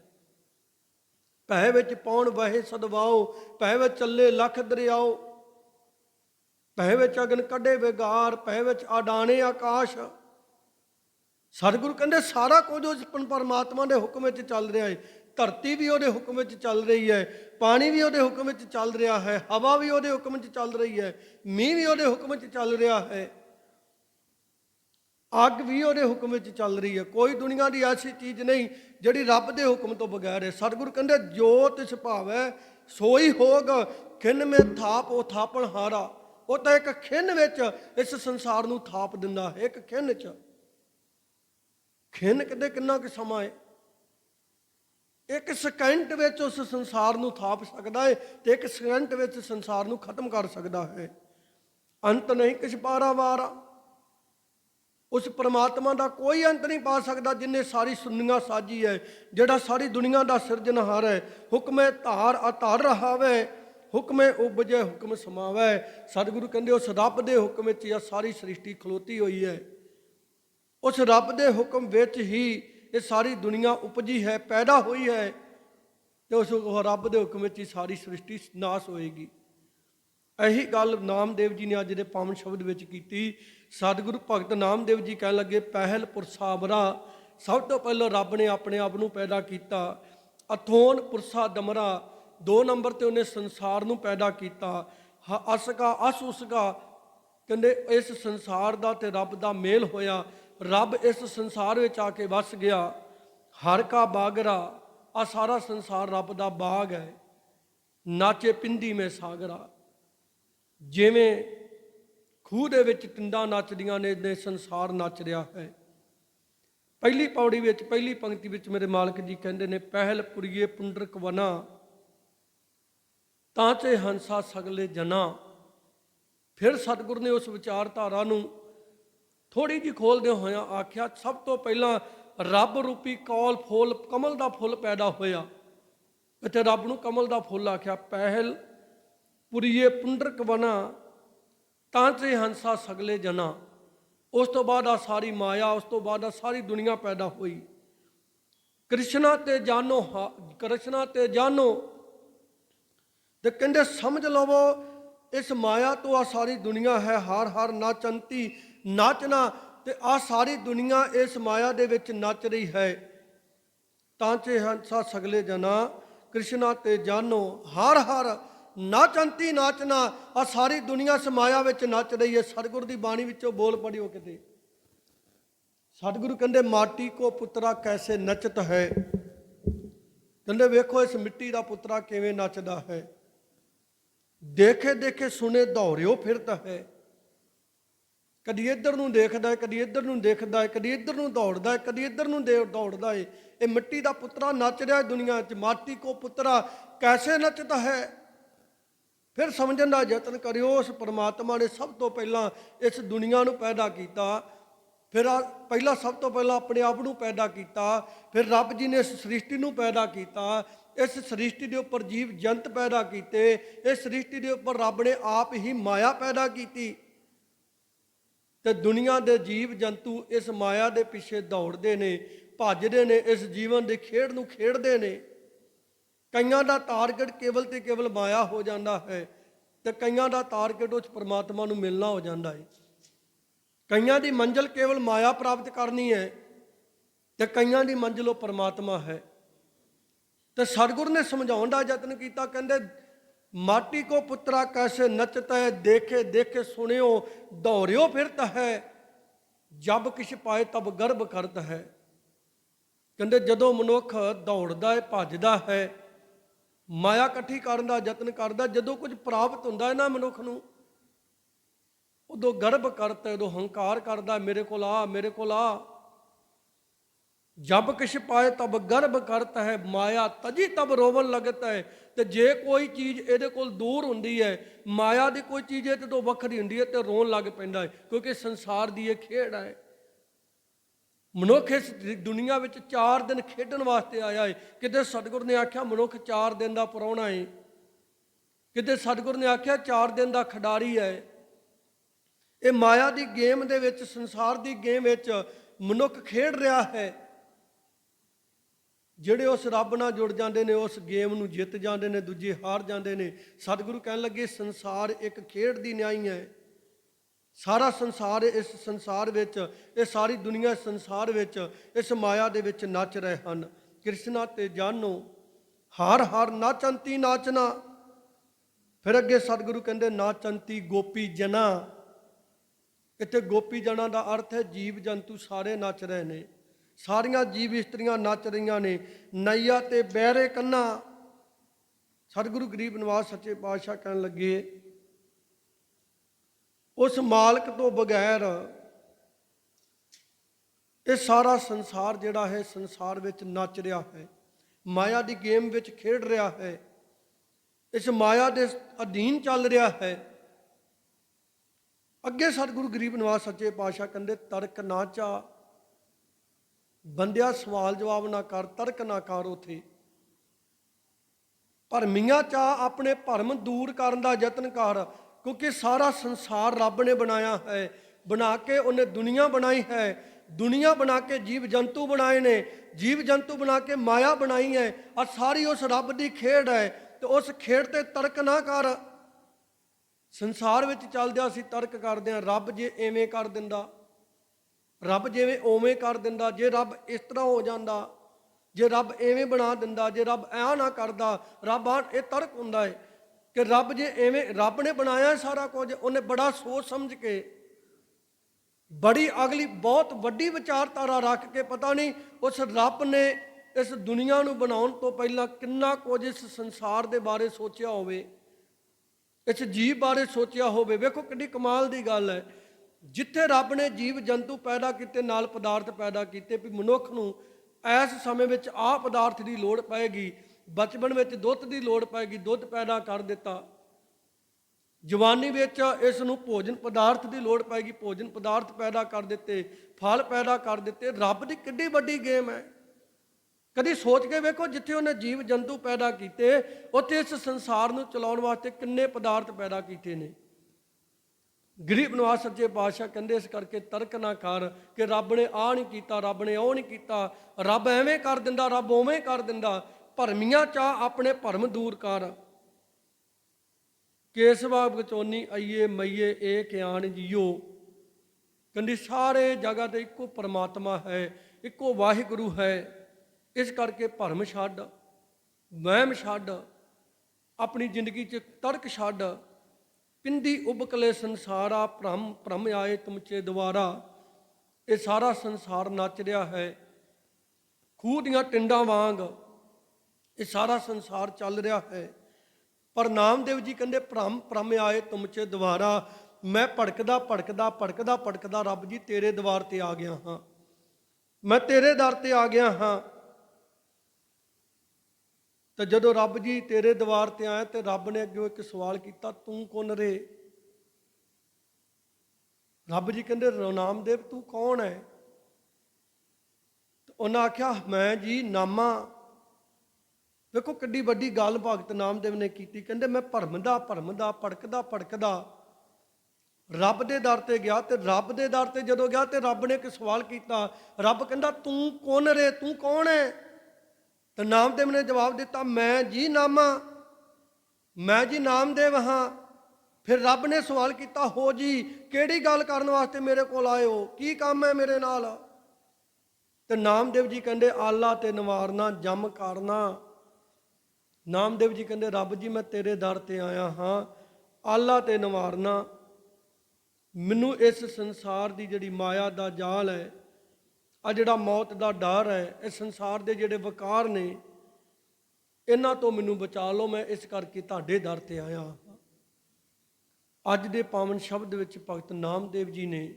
ਭੈ ਵਿੱਚ ਪੌਣ ਵਹੇ ਸਦਵਾਓ, ਭੈ ਵਿੱਚ ਚੱਲੇ ਲੱਖ ਦਰਿਆਓ, ਭੈ ਵਿੱਚ ਅਗਨ ਕੱਢੇ ਵਿਗਾਰ, ਭੈ ਵਿੱਚ ਆਡਾਣੇ ਆਕਾਸ਼। ਸਤਿਗੁਰੂ ਕਹਿੰਦੇ ਸਾਰਾ ਕੁਝ ਉਸ ਪਰਮਾਤਮਾ ਦੇ ਹੁਕਮ ਵਿੱਚ ਚੱਲ ਰਿਹਾ ਹੈ। ਧਰਤੀ ਵੀ ਉਹਦੇ ਹੁਕਮ ਵਿੱਚ ਚੱਲ ਰਹੀ ਹੈ, ਪਾਣੀ ਵੀ ਉਹਦੇ ਹੁਕਮ ਵਿੱਚ ਚੱਲ ਰਿਹਾ ਹੈ, ਹਵਾ ਵੀ ਉਹਦੇ ਹੁਕਮ ਵਿੱਚ ਚੱਲ ਰਹੀ ਹੈ, ਮੀਂਹ ਵੀ ਉਹਦੇ ਹੁਕਮ ਵਿੱਚ ਚੱਲ ਰਿਹਾ ਹੈ। ਅੱਗ ਵੀ ਉਹਦੇ ਹੁਕਮ ਵਿੱਚ ਚੱਲ ਰਹੀ ਹੈ। ਕੋਈ ਦੁਨੀਆ ਦੀ ਐਸੀ ਚੀਜ਼ ਨਹੀਂ ਜਿਹੜੀ ਰੱਬ ਦੇ ਹੁਕਮ ਤੋਂ ਬਗੈਰ ਹੈ। ਸਤਿਗੁਰੂ ਕਹਿੰਦੇ, ਜੋ ਤਿਸ ਭਾਵੈ, ਸੋਈ ਹੋਗ, ਖਿੰਨ ਮੇ ਥਾਪ, ਉਹ ਥਾਪਣ ਹਾਰਾ। ਉਹ ਤਾਂ ਇੱਕ ਖਿੰਨ ਵਿੱਚ ਇਸ ਸੰਸਾਰ ਨੂੰ ਥਾਪ ਦਿੰਦਾ ਹੈ, ਇੱਕ ਖਿੰਨ ਚ। ਖਿੰਨ ਕਿਤੇ ਕਿੰਨਾ ਕੁ ਸਮਾਂ ਹੈ? ਇੱਕ ਸਕਿੰਟ ਵਿੱਚ ਉਸ ਸੰਸਾਰ ਨੂੰ ਥਾਪ ਸਕਦਾ ਹੈ ਤੇ ਇੱਕ ਸਕਿੰਟ ਵਿੱਚ ਸੰਸਾਰ ਨੂੰ ਖਤਮ ਕਰ ਸਕਦਾ ਹੈ। ਅੰਤ ਨਹੀਂ ਕਿਛ ਪਾਰਾਵਾਰਾ ਉਸ ਪਰਮਾਤਮਾ ਦਾ ਕੋਈ ਅੰਤ ਨਹੀਂ ਪਾ ਸਕਦਾ ਜਿਨੇ ਸਾਰੀ ਸੁਨੀਆਂ ਸਾਜੀ ਹੈ, ਜਿਹੜਾ ਸਾਰੀ ਦੁਨੀਆ ਦਾ ਸਿਰਜਣਹਾਰ ਹੈ। ਹੁਕਮੇ ਧਾਰ ਅਧਾਰ ਰਹਾਵੇ, ਹੁਕਮੇ ਉਪਜੇ, ਹੁਕਮ ਸਮਾਵੇ। ਸਤਿਗੁਰੂ ਕਹਿੰਦੇ, ਉਸ ਰੱਬ ਦੇ ਹੁਕਮ ਵਿੱਚ ਇਹ ਸਾਰੀ ਸ੍ਰਿਸ਼ਟੀ ਖਲੋਤੀ ਹੋਈ ਹੈ। ਉਸ ਰੱਬ ਦੇ ਹੁਕਮ ਵਿੱਚ ਹੀ ਇਹ ਸਾਰੀ ਦੁਨੀਆ ਉਪਜੀ ਹੈ, ਪੈਦਾ ਹੋਈ ਹੈ ਤੇ ਉਸ ਰੱਬ ਦੇ ਹੁਕਮ ਵਿੱਚ ਹੀ ਸਾਰੀ ਸ੍ਰਿਸ਼ਟੀ ਨਾਸ ਹੋਏਗੀ। ਇਹੀ ਗੱਲ ਨਾਮਦੇਵ ਜੀ ਨੇ ਅੱਜ ਦੇ ਪਾਵਨ ਸ਼ਬਦ ਵਿੱਚ ਕੀਤੀ। ਸਤਿਗੁਰੂ ਭਗਤ ਨਾਮਦੇਵ ਜੀ ਕਹਿਣ ਲੱਗੇ, ਪਹਿਲ ਪੁਰਸਾਵਰਾ, ਸਭ ਤੋਂ ਪਹਿਲਾਂ ਰੱਬ ਨੇ ਆਪਣੇ ਆਪ ਨੂੰ ਪੈਦਾ ਕੀਤਾ। ਅਥੋਨ ਪੁਰਸਾ ਦਮਰਾ, ਦੋ ਨੰਬਰ ਤੇ ਉਹਨੇ ਸੰਸਾਰ ਨੂੰ ਪੈਦਾ ਕੀਤਾ। ਹ- ਅਸਕਾ ਅਸ ਉਸਕਾ ਕਹਿੰਦੇ, ਇਸ ਸੰਸਾਰ ਦਾ ਤੇ ਰੱਬ ਦਾ ਮੇਲ ਹੋਇਆ। ਰੱਬ ਇਸ ਸੰਸਾਰ ਵਿੱਚ ਆ ਕੇ ਵਸ ਗਿਆ। ਹਰ ਕਾ ਬਾਗਰਾ, ਆ ਸਾਰਾ ਸੰਸਾਰ ਰੱਬ ਦਾ ਬਾਗ ਹੈ। ਨਾਚੇ ਪਿੰਦੀ ਮੇ ਸਾਗਰਾ। ਜਿਵੇਂ ਖੂਹ ਦੇ ਵਿੱਚ ਟਿੰਡਾਂ ਨੱਚਦੀਆਂ ਨੇ ਨੇ ਸੰਸਾਰ ਨੱਚ ਰਿਹਾ ਹੈ। ਪਹਿਲੀ ਪੌੜੀ ਵਿੱਚ, ਪਹਿਲੀ ਪੰਕਤੀ ਵਿੱਚ ਮੇਰੇ ਮਾਲਕ ਜੀ ਕਹਿੰਦੇ ਨੇ, ਪਹਿਲ ਪੁਰੀਏ ਪੁੰਡਰਕ ਵਨਾ, ਤਾਂ ਚੇ ਹੰਸਾ ਸਗਲੇ ਜਨਾ। ਫਿਰ ਸਤਿਗੁਰ ਨੇ ਉਸ ਵਿਚਾਰਧਾਰਾ ਨੂੰ ਥੋੜੀ ਜਿਹੀ ਖੋਲਦੇ ਹੋਇਆ ਆਖਿਆ, ਸਭ ਤੋਂ ਪਹਿਲਾਂ ਰੱਬ ਰੂਪੀ ਕੌਲ ਫੁੱਲ, ਕਮਲ ਦਾ ਫੁੱਲ ਪੈਦਾ ਹੋਇਆ। ਇੱਥੇ ਰੱਬ ਨੂੰ ਕਮਲ ਦਾ ਫੁੱਲ ਆਖਿਆ, ਪਹਿਲ ਪੁਰੀਏ ਪੁੰਡਰਕ ਬਨਾ ਤਾਂ ਤੇ ਹੰਸਾ ਸਗਲੇ ਜਨਾ। ਉਸ ਤੋਂ ਬਾਅਦ ਆ ਸਾਰੀ ਮਾਇਆ, ਉਸ ਤੋਂ ਬਾਅਦ ਆ ਸਾਰੀ ਦੁਨੀਆ ਪੈਦਾ ਹੋਈ। ਕ੍ਰਿਸ਼ਨਾ ਤੇ ਜਾਨੋ ਹਾ- ਕ੍ਰਿਸ਼ਨਾ ਤੇ ਜਾਨੋ। ਤੇ ਕਹਿੰਦੇ, ਸਮਝ ਲਵੋ, ਇਸ ਮਾਇਆ ਤੋਂ ਆ ਸਾਰੀ ਦੁਨੀਆ ਹੈ ਹਰ ਹਰ ਨਾਚੰਤੀ ਨਾਚਣਾ ਤੇ ਆ ਸਾਰੀ ਦੁਨੀਆ ਇਸ ਮਾਇਆ ਦੇ ਵਿੱਚ ਨੱਚ ਰਹੀ ਹੈ। ਤਾਂ ਚੇ ਹੰਸਾ ਸਗਲੇ ਜਨਾ, ਕ੍ਰਿਸ਼ਨਾ ਤੇ ਜਾਨੋ, ਹਰ ਹਰ ਨਾਚੰਤੀ ਨਾਚਨਾ, ਆ ਸਾਰੀ ਦੁਨੀਆ ਸਮਾਇਆ ਵਿੱਚ ਨੱਚ ਰਹੀ ਹੈ। ਸਤਿਗੁਰ ਦੀ ਬਾਣੀ ਵਿੱਚੋਂ ਬੋਲ ਪੜਿਓ ਕਿਤੇ। ਸਤਿਗੁਰੂ ਕਹਿੰਦੇ, ਮਾਟੀ ਕੋ ਪੁੱਤਰਾ ਕੈਸੇ ਨਚਤ ਹੈ? ਕਹਿੰਦੇ, ਵੇਖੋ ਇਸ ਮਿੱਟੀ ਦਾ ਪੁੱਤਰਾ ਕਿਵੇਂ ਨੱਚਦਾ ਹੈ। ਦੇਖੇ ਦੇਖੇ ਸੁਨੇ ਦੌੜਿਓ ਫਿਰਦਾ ਹੈ। ਕਦੀ ਇੱਧਰ ਨੂੰ ਦੇਖਦਾ ਹੈ ਕਦੀ ਇੱਧਰ ਨੂੰ ਦੇਖਦਾ ਹੈ ਕਦੀ ਇੱਧਰ ਨੂੰ ਦੌੜਦਾ ਹੈ ਕਦੀ ਇੱਧਰ ਨੂੰ ਦੇ- ਦੌੜਦਾ ਹੈ ਇਹ ਮਿੱਟੀ ਦਾ ਪੁੱਤਰਾ ਨੱਚ ਰਿਹਾ ਹੈ ਦੁਨੀਆ 'ਚ ਮਾਟੀ ਕੋ ਪੁੱਤਰਾ ਕੈਸੇ ਨੱਚਦਾ ਹੈ? ਫਿਰ ਸਮਝਣ ਦਾ ਯਤਨ ਕਰਿਓ, ਉਸ ਪਰਮਾਤਮਾ ਨੇ ਸਭ ਤੋਂ ਪਹਿਲਾਂ ਇਸ ਦੁਨੀਆ ਨੂੰ ਪੈਦਾ ਕੀਤਾ। ਫਿਰ ਪਹਿਲਾਂ ਸਭ ਤੋਂ ਪਹਿਲਾਂ ਆਪਣੇ ਆਪ ਨੂੰ ਪੈਦਾ ਕੀਤਾ। ਫਿਰ ਰੱਬ ਜੀ ਨੇ ਇਸ ਸ੍ਰਿਸ਼ਟੀ ਨੂੰ ਪੈਦਾ ਕੀਤਾ। ਇਸ ਸ੍ਰਿਸ਼ਟੀ ਦੇ ਉੱਪਰ ਜੀਵ ਜੰਤ ਪੈਦਾ ਕੀਤੇ। ਇਸ ਸ੍ਰਿਸ਼ਟੀ ਦੇ ਉੱਪਰ ਰੱਬ ਨੇ ਆਪ ਹੀ ਮਾਇਆ ਪੈਦਾ ਕੀਤੀ। ਤੇ ਦੁਨੀਆ ਦੇ ਜੀਵ ਜੰਤੂ ਇਸ ਮਾਇਆ ਦੇ ਪਿੱਛੇ ਦੌੜਦੇ ਨੇ, ਭੱਜਦੇ ਨੇ, ਇਸ ਜੀਵਨ ਦੇ ਖੇਡ ਨੂੰ ਖੇਡਦੇ ਨੇ। ਕਈਆਂ ਦਾ ਟਾਰਗੇਟ ਕੇਵਲ ਤੇ ਕੇਵਲ ਮਾਇਆ ਹੋ ਜਾਂਦਾ ਹੈ ਤੇ ਕਈਆਂ ਦਾ ਟਾਰਗੇਟ ਉਸ ਪਰਮਾਤਮਾ ਨੂੰ ਮਿਲਣਾ ਹੋ ਜਾਂਦਾ ਹੈ। ਕਈਆਂ ਦੀ ਮੰਜ਼ਿਲ ਕੇਵਲ ਮਾਇਆ ਪ੍ਰਾਪਤ ਕਰਨੀ ਹੈ ਤੇ ਕਈਆਂ ਦੀ ਮੰਜ਼ਿਲ ਉਹ ਪਰਮਾਤਮਾ ਹੈ। ਤੇ ਸਤਿਗੁਰ ਨੇ ਸਮਝਾਉਣ ਦਾ ਯਤਨ ਕੀਤਾ, ਕਹਿੰਦੇ ਮਾਟੀ ਕੋ ਪੁੱਤਰਾ ਕੈਸੇ ਨਚਤਾ ਹੈ ਦੇਖੇ ਦੇਖੇ ਸੁਣਿਓ ਦੌੜਿਓ ਫਿਰਤਾ ਹੈ ਜਬ ਕਿਛ ਪਾਏ ਤਬ ਗਰਭ ਕਰਤ ਹੈ। ਕਹਿੰਦੇ ਜਦੋਂ ਮਨੁੱਖ ਦੌੜਦਾ ਹੈ, ਭੱਜਦਾ ਹੈ, ਮਾਇਆ ਇਕੱਠੀ ਕਰਨ ਦਾ ਯਤਨ ਕਰਦਾ ਜਦੋਂ ਕੁਝ ਪ੍ਰਾਪਤ ਹੁੰਦਾ ਹੈ ਨਾ ਮਨੁੱਖ ਨੂੰ, ਉਦੋਂ ਗਰਭ ਕਰਤਾ ਉਦੋਂ ਹੰਕਾਰ ਕਰਦਾ ਮੇਰੇ ਕੋਲ ਆ, ਮੇਰੇ ਕੋਲ ਆ। ਜਬ ਕਿਛ ਪਾਏ ਤਬ ਗਰਭ ਕਰਤਾ ਹੈ, ਮਾਇਆ ਤਜੀ ਤਬ ਰੋਵਣ ਲੱਗਤਾ ਹੈ। ਤੇ ਜੇ ਕੋਈ ਚੀਜ਼ ਇਹਦੇ ਕੋਲ ਦੂਰ ਹੁੰਦੀ ਹੈ, ਮਾਇਆ ਦੀ ਕੋਈ ਚੀਜ਼ ਇਹਦੇ ਤੋਂ ਵੱਖਰੀ ਹੁੰਦੀ ਹੈ ਤੇ ਰੋਣ ਲੱਗ ਪੈਂਦਾ ਹੈ, ਕਿਉਂਕਿ ਸੰਸਾਰ ਦੀ ਇਹ ਖੇਡ ਹੈ। ਮਨੁੱਖ ਇਸ ਦੁਨੀਆ ਵਿੱਚ 4 ਦਿਨ ਖੇਡਣ ਵਾਸਤੇ ਆਇਆ ਹੈ। ਕਿਤੇ ਸਤਿਗੁਰ ਨੇ ਆਖਿਆ, ਮਨੁੱਖ 4 ਦਿਨ ਦਾ ਪਰੌਣਾ ਹੈ ਕਿਤੇ ਸਤਿਗੁਰ ਨੇ ਆਖਿਆ 4 ਦਿਨ ਦਾ ਖਿਡਾਰੀ ਹੈ। ਇਹ ਮਾਇਆ ਦੀ ਗੇਮ ਦੇ ਵਿੱਚ, ਸੰਸਾਰ ਦੀ ਗੇਮ ਵਿੱਚ ਮਨੁੱਖ ਖੇਡ ਰਿਹਾ ਹੈ। ਜਿਹੜੇ ਉਸ ਰੱਬ ਨਾਲ ਜੁੜ ਜਾਂਦੇ ਨੇ, ਉਸ ਗੇਮ ਨੂੰ ਜਿੱਤ ਜਾਂਦੇ ਨੇ, ਦੂਜੇ ਹਾਰ ਜਾਂਦੇ ਨੇ। ਸਤਿਗੁਰੂ ਕਹਿਣ ਲੱਗੇ, ਸੰਸਾਰ ਇੱਕ ਖੇਡ ਦੀ ਨਿਆਈ ਹੈ। ਸਾਰਾ ਸੰਸਾਰ ਇਸ ਸੰਸਾਰ ਵਿੱਚ, ਇਹ ਸਾਰੀ ਦੁਨੀਆ ਸੰਸਾਰ ਵਿੱਚ, ਇਸ ਮਾਇਆ ਦੇ ਵਿੱਚ ਨੱਚ ਰਹੇ ਹਨ। ਕ੍ਰਿਸ਼ਨਾ ਤੇ ਜਾਨੋ, ਹਾਰ ਹਾਰ ਨਾਚੰਤੀ ਨਾਚਨਾ ਫਿਰ ਅੱਗੇ ਸਤਿਗੁਰੂ ਕਹਿੰਦੇ ਨਾਚੰਤੀ ਗੋਪੀ ਜਨਾ। ਇੱਥੇ ਗੋਪੀ ਜਨਾਂ ਦਾ ਅਰਥ ਹੈ, ਜੀਵ ਜੰਤੂ ਸਾਰੇ ਨੱਚ ਰਹੇ ਨੇ। ਸਾਰੀਆਂ ਜੀਵ ਇਸਤਰੀਆਂ ਨੱਚ ਰਹੀਆਂ ਨੇ। ਨਈਆ ਤੇ ਬਹਿਰੇ ਕੰਨਾ। ਸਤਿਗੁਰੂ ਗਰੀਬ ਨਿਵਾਸ ਸੱਚੇ ਪਾਤਸ਼ਾਹ ਕਹਿਣ ਲੱਗੇ, ਉਸ ਮਾਲਕ ਤੋਂ ਬਗੈਰ ਇਹ ਸਾਰਾ ਸੰਸਾਰ ਜਿਹੜਾ ਹੈ, ਸੰਸਾਰ ਵਿੱਚ ਨੱਚ ਰਿਹਾ ਹੈ। ਮਾਇਆ ਦੀ ਗੇਮ ਵਿੱਚ ਖੇਡ ਰਿਹਾ ਹੈ। ਇਸ ਮਾਇਆ ਦੇ ਅਧੀਨ ਚੱਲ ਰਿਹਾ ਹੈ। ਅੱਗੇ ਸਤਿਗੁਰੂ ਗਰੀਬ ਨਿਵਾਸ ਸੱਚੇ ਪਾਤਸ਼ਾਹ ਕਹਿੰਦੇ, ਤਰਕ ਨਾ ਚਾ ਬੰਦਿਆ ਸਵਾਲ ਜਵਾਬ ਨਾ ਕਰ, ਤਰਕ ਨਾ ਕਰ ਉਥੇ। ਭਰਮੀਆਂ ਚਾ ਆਪਣੇ ਭਰਮ ਦੂਰ ਕਰਨ ਦਾ ਯਤਨ ਕਰ, ਕਿਉਂਕਿ ਸਾਰਾ ਸੰਸਾਰ ਰੱਬ ਨੇ ਬਣਾਇਆ ਹੈ। ਬਣਾ ਕੇ ਉਹਨੇ ਦੁਨੀਆ ਬਣਾਈ ਹੈ। ਦੁਨੀਆ ਬਣਾ ਕੇ ਜੀਵ ਜੰਤੂ ਬਣਾਏ ਨੇ। ਜੀਵ ਜੰਤੂ ਬਣਾ ਕੇ ਮਾਇਆ ਬਣਾਈ ਹੈ। ਆ ਸਾਰੀ ਉਸ ਰੱਬ ਦੀ ਖੇਡ ਹੈ। ਤੇ ਉਸ ਖੇਡ ਤੇ ਤਰਕ ਨਾ ਕਰ। ਸੰਸਾਰ ਵਿੱਚ ਚੱਲਦਿਆਂ ਅਸੀਂ ਤਰਕ ਕਰਦੇ ਹਾਂ। ਰੱਬ ਜੇ ਐਵੇਂ ਕਰ ਦਿੰਦਾ। ਰੱਬ ਜਿਵੇਂ ਓਵੇਂ ਕਰ ਦਿੰਦਾ, ਜੇ ਰੱਬ ਇਸ ਤਰ੍ਹਾਂ ਹੋ ਜਾਂਦਾ, ਜੇ ਰੱਬ ਐਵੇਂ ਬਣਾ ਦਿੰਦਾ, ਜੇ ਰੱਬ ਐਂ ਨਾ ਕਰਦਾ, ਰੱਬ ਆ ਇਹ ਤਰਕ ਹੁੰਦਾ ਹੈ ਕਿ ਰੱਬ ਜੇ ਐਵੇਂ, ਰੱਬ ਨੇ ਬਣਾਇਆ ਸਾਰਾ ਕੁਝ, ਉਹਨੇ ਬੜਾ ਸੋਚ ਸਮਝ ਕੇ ਬੜੀ ਅਗਲੀ ਬਹੁਤ ਵੱਡੀ ਵਿਚਾਰਧਾਰਾ ਰੱਖ ਕੇ ਪਤਾ ਨਹੀਂ ਉਸ ਰੱਬ ਨੇ ਇਸ ਦੁਨੀਆ ਨੂੰ ਬਣਾਉਣ ਤੋਂ ਪਹਿਲਾਂ ਕਿੰਨਾ ਕੁਝ ਇਸ ਸੰਸਾਰ ਦੇ ਬਾਰੇ ਸੋਚਿਆ ਹੋਵੇ, ਇਸ ਜੀਵ ਬਾਰੇ ਸੋਚਿਆ ਹੋਵੇ। ਵੇਖੋ ਕਿੰਨੀ ਕਮਾਲ ਦੀ ਗੱਲ ਹੈ। ਜਿੱਥੇ ਰੱਬ ਨੇ ਜੀਵ ਜੰਤੂ ਪੈਦਾ ਕੀਤੇ, ਨਾਲ ਪਦਾਰਥ ਪੈਦਾ ਕੀਤੇ, ਵੀ ਮਨੁੱਖ ਨੂੰ ਇਸ ਸਮੇਂ ਵਿੱਚ ਆਹ ਪਦਾਰਥ ਦੀ ਲੋੜ ਪਏਗੀ, ਬਚਪਨ ਵਿੱਚ ਦੁੱਧ ਦੀ ਲੋੜ ਪਏਗੀ, ਦੁੱਧ ਪੈਦਾ ਕਰ ਦਿੱਤਾ। ਜਵਾਨੀ ਵਿੱਚ ਇਸ ਨੂੰ ਭੋਜਨ ਪਦਾਰਥ ਦੀ ਲੋੜ ਪਏਗੀ, ਭੋਜਨ ਪਦਾਰਥ ਪੈਦਾ ਕਰ ਦਿੱਤੇ, ਫਲ ਪੈਦਾ ਕਰ ਦਿੱਤੇ। ਰੱਬ ਦੀ ਕਿੱਡੀ ਵੱਡੀ ਗੇਮ ਹੈ। ਕਦੀ ਸੋਚ ਕੇ ਵੇਖੋ ਜਿੱਥੇ ਉਹਨੇ ਜੀਵ ਜੰਤੂ ਪੈਦਾ ਕੀਤੇ, ਉੱਥੇ ਇਸ ਸੰਸਾਰ ਨੂੰ ਚਲਾਉਣ ਵਾਸਤੇ ਕਿੰਨੇ ਪਦਾਰਥ ਪੈਦਾ ਕੀਤੇ ਨੇ। ਗਰੀਬ ਨਵਾਜ਼ ਸੱਚੇ ਪਾਤਸ਼ਾਹ ਕਹਿੰਦੇ ਇਸ ਕਰਕੇ ਤਰਕ ਨਾ ਕਰ ਕਿ ਰੱਬ ਨੇ ਆਹ ਨਹੀਂ ਕੀਤਾ, ਰੱਬ ਨੇ ਉਹ ਨਹੀਂ ਕੀਤਾ, ਰੱਬ ਐਵੇਂ ਕਰ ਦਿੰਦਾ, ਰੱਬ ਉਵੇਂ ਕਰ ਦਿੰਦਾ ਭਰਮੀਆਂ ਚਾ ਆਪਣੇ ਭਰਮ ਦੂਰ ਕਰ। ਕੇਸਵਾ ਬਚੋਨੀ ਅਈਏ ਮਈਏ ਏ ਕਿਆਨ ਜੀਓ। ਕਹਿੰਦੀ ਸਾਰੇ ਜਗ੍ਹਾ ਤੇ ਇੱਕੋ ਪਰਮਾਤਮਾ ਹੈ, ਇੱਕੋ ਵਾਹਿਗੁਰੂ ਹੈ, ਇਸ ਕਰਕੇ ਭਰਮ ਛੱਡ, ਵਹਿਮ ਛੱਡ, ਆਪਣੀ ਜ਼ਿੰਦਗੀ 'ਚ ਤਰਕ ਛੱਡ। ਪਿੰਦੀ ਉਬਕਲੇ ਸੰਸਾਰਾ ਭ੍ਰਮ ਭ੍ਰਮ ਆਏ ਤੁਮਚੇ ਦੁਆਰਾ। ਇਹ ਸਾਰਾ ਸੰਸਾਰ ਨੱਚ ਰਿਹਾ ਹੈ। ਖੂਹ ਦੀਆਂ ਟਿੰਡਾਂ ਵਾਂਗ ਇਹ ਸਾਰਾ ਸੰਸਾਰ ਚੱਲ ਰਿਹਾ ਹੈ। ਪਰ ਨਾਮਦੇਵ ਜੀ ਕਹਿੰਦੇ, ਭ੍ਰਮ ਭ੍ਰਮ ਆਏ ਤੁਮਚੇ ਦੁਆਰਾ। ਮੈਂ ਭੜਕਦਾ ਭੜਕਦਾ ਭੜਕਦਾ ਭੜਕਦਾ, ਰੱਬ ਜੀ ਤੇਰੇ ਦਵਾਰ ਤੇ ਆ ਗਿਆ ਹਾਂ। ਮੈਂ ਤੇਰੇ ਦਰ ਤੇ ਆ ਗਿਆ ਹਾਂ। ਤੇ ਜਦੋਂ ਰੱਬ ਜੀ ਤੇਰੇ ਦਵਾਰ ਤੇ ਆਇਆ ਤੇ ਰੱਬ ਨੇ ਅੱਗੇ ਇੱਕ ਸਵਾਲ ਕੀਤਾ, ਤੂੰ ਕੌਣ ਰੇ? ਰੱਬ ਜੀ ਕਹਿੰਦੇ ਨਾਮਦੇਵ ਤੂੰ ਕੌਣ ਹੈ ਤੇ ਉਹਨਾਂ ਆਖਿਆ, ਮੈਂ ਜੀ ਨਾਮਾ। ਵੇਖੋ ਕਿੱਡੀ ਵੱਡੀ ਗੱਲ ਭਗਤ ਨਾਮਦੇਵ ਨੇ ਕੀਤੀ। ਕਹਿੰਦੇ, ਮੈਂ ਭਰਮ ਦਾ ਭਰਮ ਦਾ ਭੜਕਦਾ ਭੜਕਦਾ। ਰੱਬ ਦੇ ਦਰ ਤੇ ਗਿਆ ਤੇ ਰੱਬ ਦੇ ਦਰ ਤੇ ਜਦੋਂ ਗਿਆ ਤੇ ਰੱਬ ਨੇ ਇੱਕ ਸਵਾਲ ਕੀਤਾ। ਰੱਬ ਕਹਿੰਦਾ, ਤੂੰ ਕੌਣ ਰੇ? ਤੂੰ ਕੌਣ ਹੈ ਤੇ ਨਾਮਦੇਵ ਨੇ ਜਵਾਬ ਦਿੱਤਾ, ਮੈਂ ਜੀ ਨਾਮਾ ਮੈਂ ਜੀ ਨਾਮਦੇਵ ਹਾਂ। ਫਿਰ ਰੱਬ ਨੇ ਸਵਾਲ ਕੀਤਾ, ਹੋ ਜੀ, ਕਿਹੜੀ ਗੱਲ ਕਰਨ ਵਾਸਤੇ ਮੇਰੇ ਕੋਲ ਆਏ ਹੋ? ਕੀ ਕੰਮ ਹੈ ਮੇਰੇ ਨਾਲ? ਤੇ ਨਾਮਦੇਵ ਜੀ ਕਹਿੰਦੇ, ਆਲਾ ਤੇ ਨਵਾਰਨਾ, ਜਮ ਕਰਨਾ। ਨਾਮਦੇਵ ਜੀ ਕਹਿੰਦੇ, ਰੱਬ ਜੀ, ਮੈਂ ਤੇਰੇ ਦਰ ਤੇ ਆਇਆ ਹਾਂ, ਆਲਾ ਤੇ ਨਵਾਰਨਾ। ਮੈਨੂੰ ਇਸ ਸੰਸਾਰ ਦੀ ਜਿਹੜੀ ਮਾਇਆ ਦਾ ਜਾਲ ਹੈ ਆ ਜਿਹੜਾ ਮੌਤ ਦਾ ਡਰ ਹੈ ਇਹ ਸੰਸਾਰ ਦੇ ਜਿਹੜੇ ਵਕਾਰ ਨੇ, ਇਹਨਾਂ ਤੋਂ ਮੈਨੂੰ ਬਚਾ ਲਓ, ਮੈਂ ਇਸ ਕਰਕੇ ਤੁਹਾਡੇ ਦਰ ਤੇ ਆਇਆ ਅੱਜ ਦੇ ਪਾਵਨ ਸ਼ਬਦ ਵਿੱਚ ਭਗਤ ਨਾਮਦੇਵ ਜੀ ਨੇ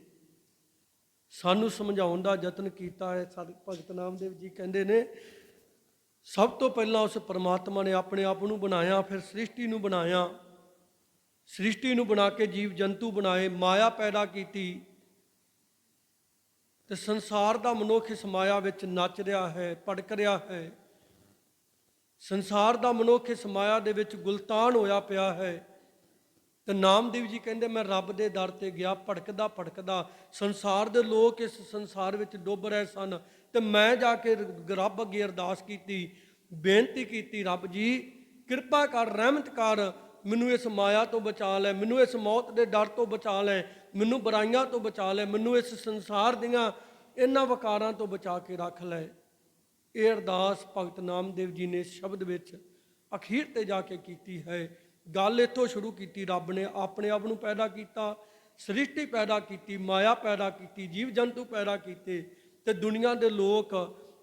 ਸਾਨੂੰ ਸਮਝਾਉਣ ਦਾ ਯਤਨ ਕੀਤਾ ਹੈ। ਸਤ ਭਗਤ ਨਾਮਦੇਵ ਜੀ ਕਹਿੰਦੇ ਨੇ, ਸਭ ਤੋਂ ਪਹਿਲਾਂ ਉਸ ਪਰਮਾਤਮਾ ਨੇ ਆਪਣੇ ਆਪ ਨੂੰ ਬਣਾਇਆ, ਫਿਰ ਸ੍ਰਿਸ਼ਟੀ ਨੂੰ ਬਣਾਇਆ। ਸ੍ਰਿਸ਼ਟੀ ਨੂੰ ਬਣਾ ਕੇ ਜੀਵ ਜੰਤੂ ਬਣਾਏ, ਮਾਇਆ ਪੈਦਾ ਕੀਤੀ। ਤੇ ਸੰਸਾਰ ਦਾ ਮਨੁੱਖ ਇਸ ਮਾਇਆ ਵਿੱਚ ਨੱਚ ਰਿਹਾ ਹੈ, ਭੜਕ ਰਿਹਾ ਹੈ। ਸੰਸਾਰ ਦਾ ਮਨੁੱਖ ਇਸ ਮਾਇਆ ਦੇ ਵਿੱਚ ਗੁਲਤਾਨ ਹੋਇਆ ਪਿਆ ਹੈ। ਤੇ ਨਾਮਦੇਵ ਜੀ ਕਹਿੰਦੇ, ਮੈਂ ਰੱਬ ਦੇ ਦਰ ਤੇ ਗਿਆ, ਭੜਕਦਾ ਭੜਕਦਾ। ਸੰਸਾਰ ਦੇ ਲੋਕ ਇਸ ਸੰਸਾਰ ਵਿੱਚ ਡੁੱਬ ਰਹੇ ਸਨ ਤੇ ਮੈਂ ਜਾ ਕੇ ਰੱਬ ਅੱਗੇ ਅਰਦਾਸ ਕੀਤੀ, ਬੇਨਤੀ ਕੀਤੀ, ਰੱਬ ਜੀ, ਕਿਰਪਾ ਕਰ, ਰਹਿਮਤ ਕਰ। ਮੈਨੂੰ ਇਸ ਮਾਇਆ ਤੋਂ ਬਚਾ ਲੈ, ਮੈਨੂੰ ਇਸ ਮੌਤ ਦੇ ਡਰ ਤੋਂ ਬਚਾ ਲੈ। ਮੈਨੂੰ ਬੁਰਾਈਆਂ ਤੋਂ ਬਚਾ ਲੈ, ਮੈਨੂੰ ਇਸ ਸੰਸਾਰ ਦੀਆਂ ਇਹਨਾਂ ਵਕਾਰਾਂ ਤੋਂ ਬਚਾ ਕੇ ਰੱਖ ਲੈ। ਇਹ ਅਰਦਾਸ ਭਗਤ ਨਾਮਦੇਵ ਜੀ ਨੇ ਸ਼ਬਦ ਵਿੱਚ ਅਖੀਰ ਤੇ ਜਾ ਕੇ ਕੀਤੀ ਹੈ। ਗੱਲ ਇੱਥੋਂ ਸ਼ੁਰੂ ਕੀਤੀ, ਰੱਬ ਨੇ ਆਪਣੇ ਆਪ ਨੂੰ ਪੈਦਾ ਕੀਤਾ, ਸ੍ਰਿਸ਼ਟੀ ਪੈਦਾ ਕੀਤੀ, ਮਾਇਆ ਪੈਦਾ ਕੀਤੀ, ਜੀਵ ਜੰਤੂ ਪੈਦਾ ਕੀਤੇ ਤੇ ਦੁਨੀਆ ਦੇ ਲੋਕ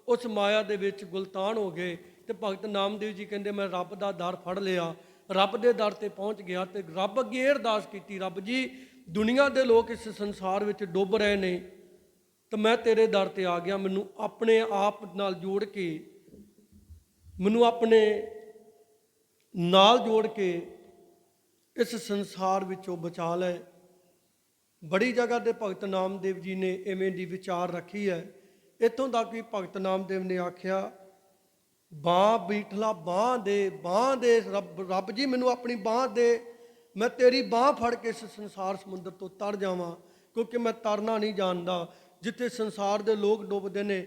ਉਸ ਮਾਇਆ ਦੇ ਵਿੱਚ ਗੁਲਤਾਨ ਹੋ ਗਏ ਤੇ ਭਗਤ ਨਾਮਦੇਵ ਜੀ ਕਹਿੰਦੇ, ਮੈਂ ਰੱਬ ਦਾ ਦਰ ਫੜ ਲਿਆ, ਰੱਬ ਦੇ ਦਰ ਤੇ ਪਹੁੰਚ ਗਿਆ ਤੇ ਰੱਬ ਅੱਗੇ ਇਹ ਅਰਦਾਸ ਕੀਤੀ, ਰੱਬ ਜੀ ਦੁਨੀਆ ਦੇ ਲੋਕ ਇਸ ਸੰਸਾਰ ਵਿੱਚ ਡੁੱਬ ਰਹੇ ਨੇ, ਤਾਂ ਮੈਂ ਤੇਰੇ ਦਰ ਤੇ ਆ ਗਿਆ, ਮੈਨੂੰ ਆਪਣੇ ਆਪ ਨਾਲ ਜੋੜ ਕੇ, ਮੈਨੂੰ ਆਪਣੇ ਨਾਲ ਜੋੜ ਕੇ ਇਸ ਸੰਸਾਰ ਵਿੱਚੋਂ ਬਚਾ ਲੈ। ਬੜੀ ਜਗ੍ਹਾ ਤੇ ਭਗਤ ਨਾਮਦੇਵ ਜੀ ਨੇ ਐਵੇਂ ਦੀ ਵਿਚਾਰ ਰੱਖੀ ਹੈ। ਇੱਥੋਂ ਤੱਕ ਕਿ ਭਗਤ ਨਾਮਦੇਵ ਨੇ ਆਖਿਆ, ਬਾਹ ਬੀਠਲਾ ਬਾਹ ਦੇ ਬਾਹ ਦੇ, ਰੱਬ ਰੱਬ ਜੀ ਮੈਨੂੰ ਆਪਣੀ ਬਾਹ ਦੇ ਮੈਂ ਤੇਰੀ ਬਾਹ ਫੜ ਕੇ ਇਸ ਸੰਸਾਰ ਸਮੁੰਦਰ ਤੋਂ ਤਰ ਜਾਵਾਂ, ਕਿਉਂਕਿ ਮੈਂ ਤਰਨਾ ਨਹੀਂ ਜਾਣਦਾ, ਜਿੱਥੇ ਸੰਸਾਰ ਦੇ ਲੋਕ ਡੁੱਬਦੇ ਨੇ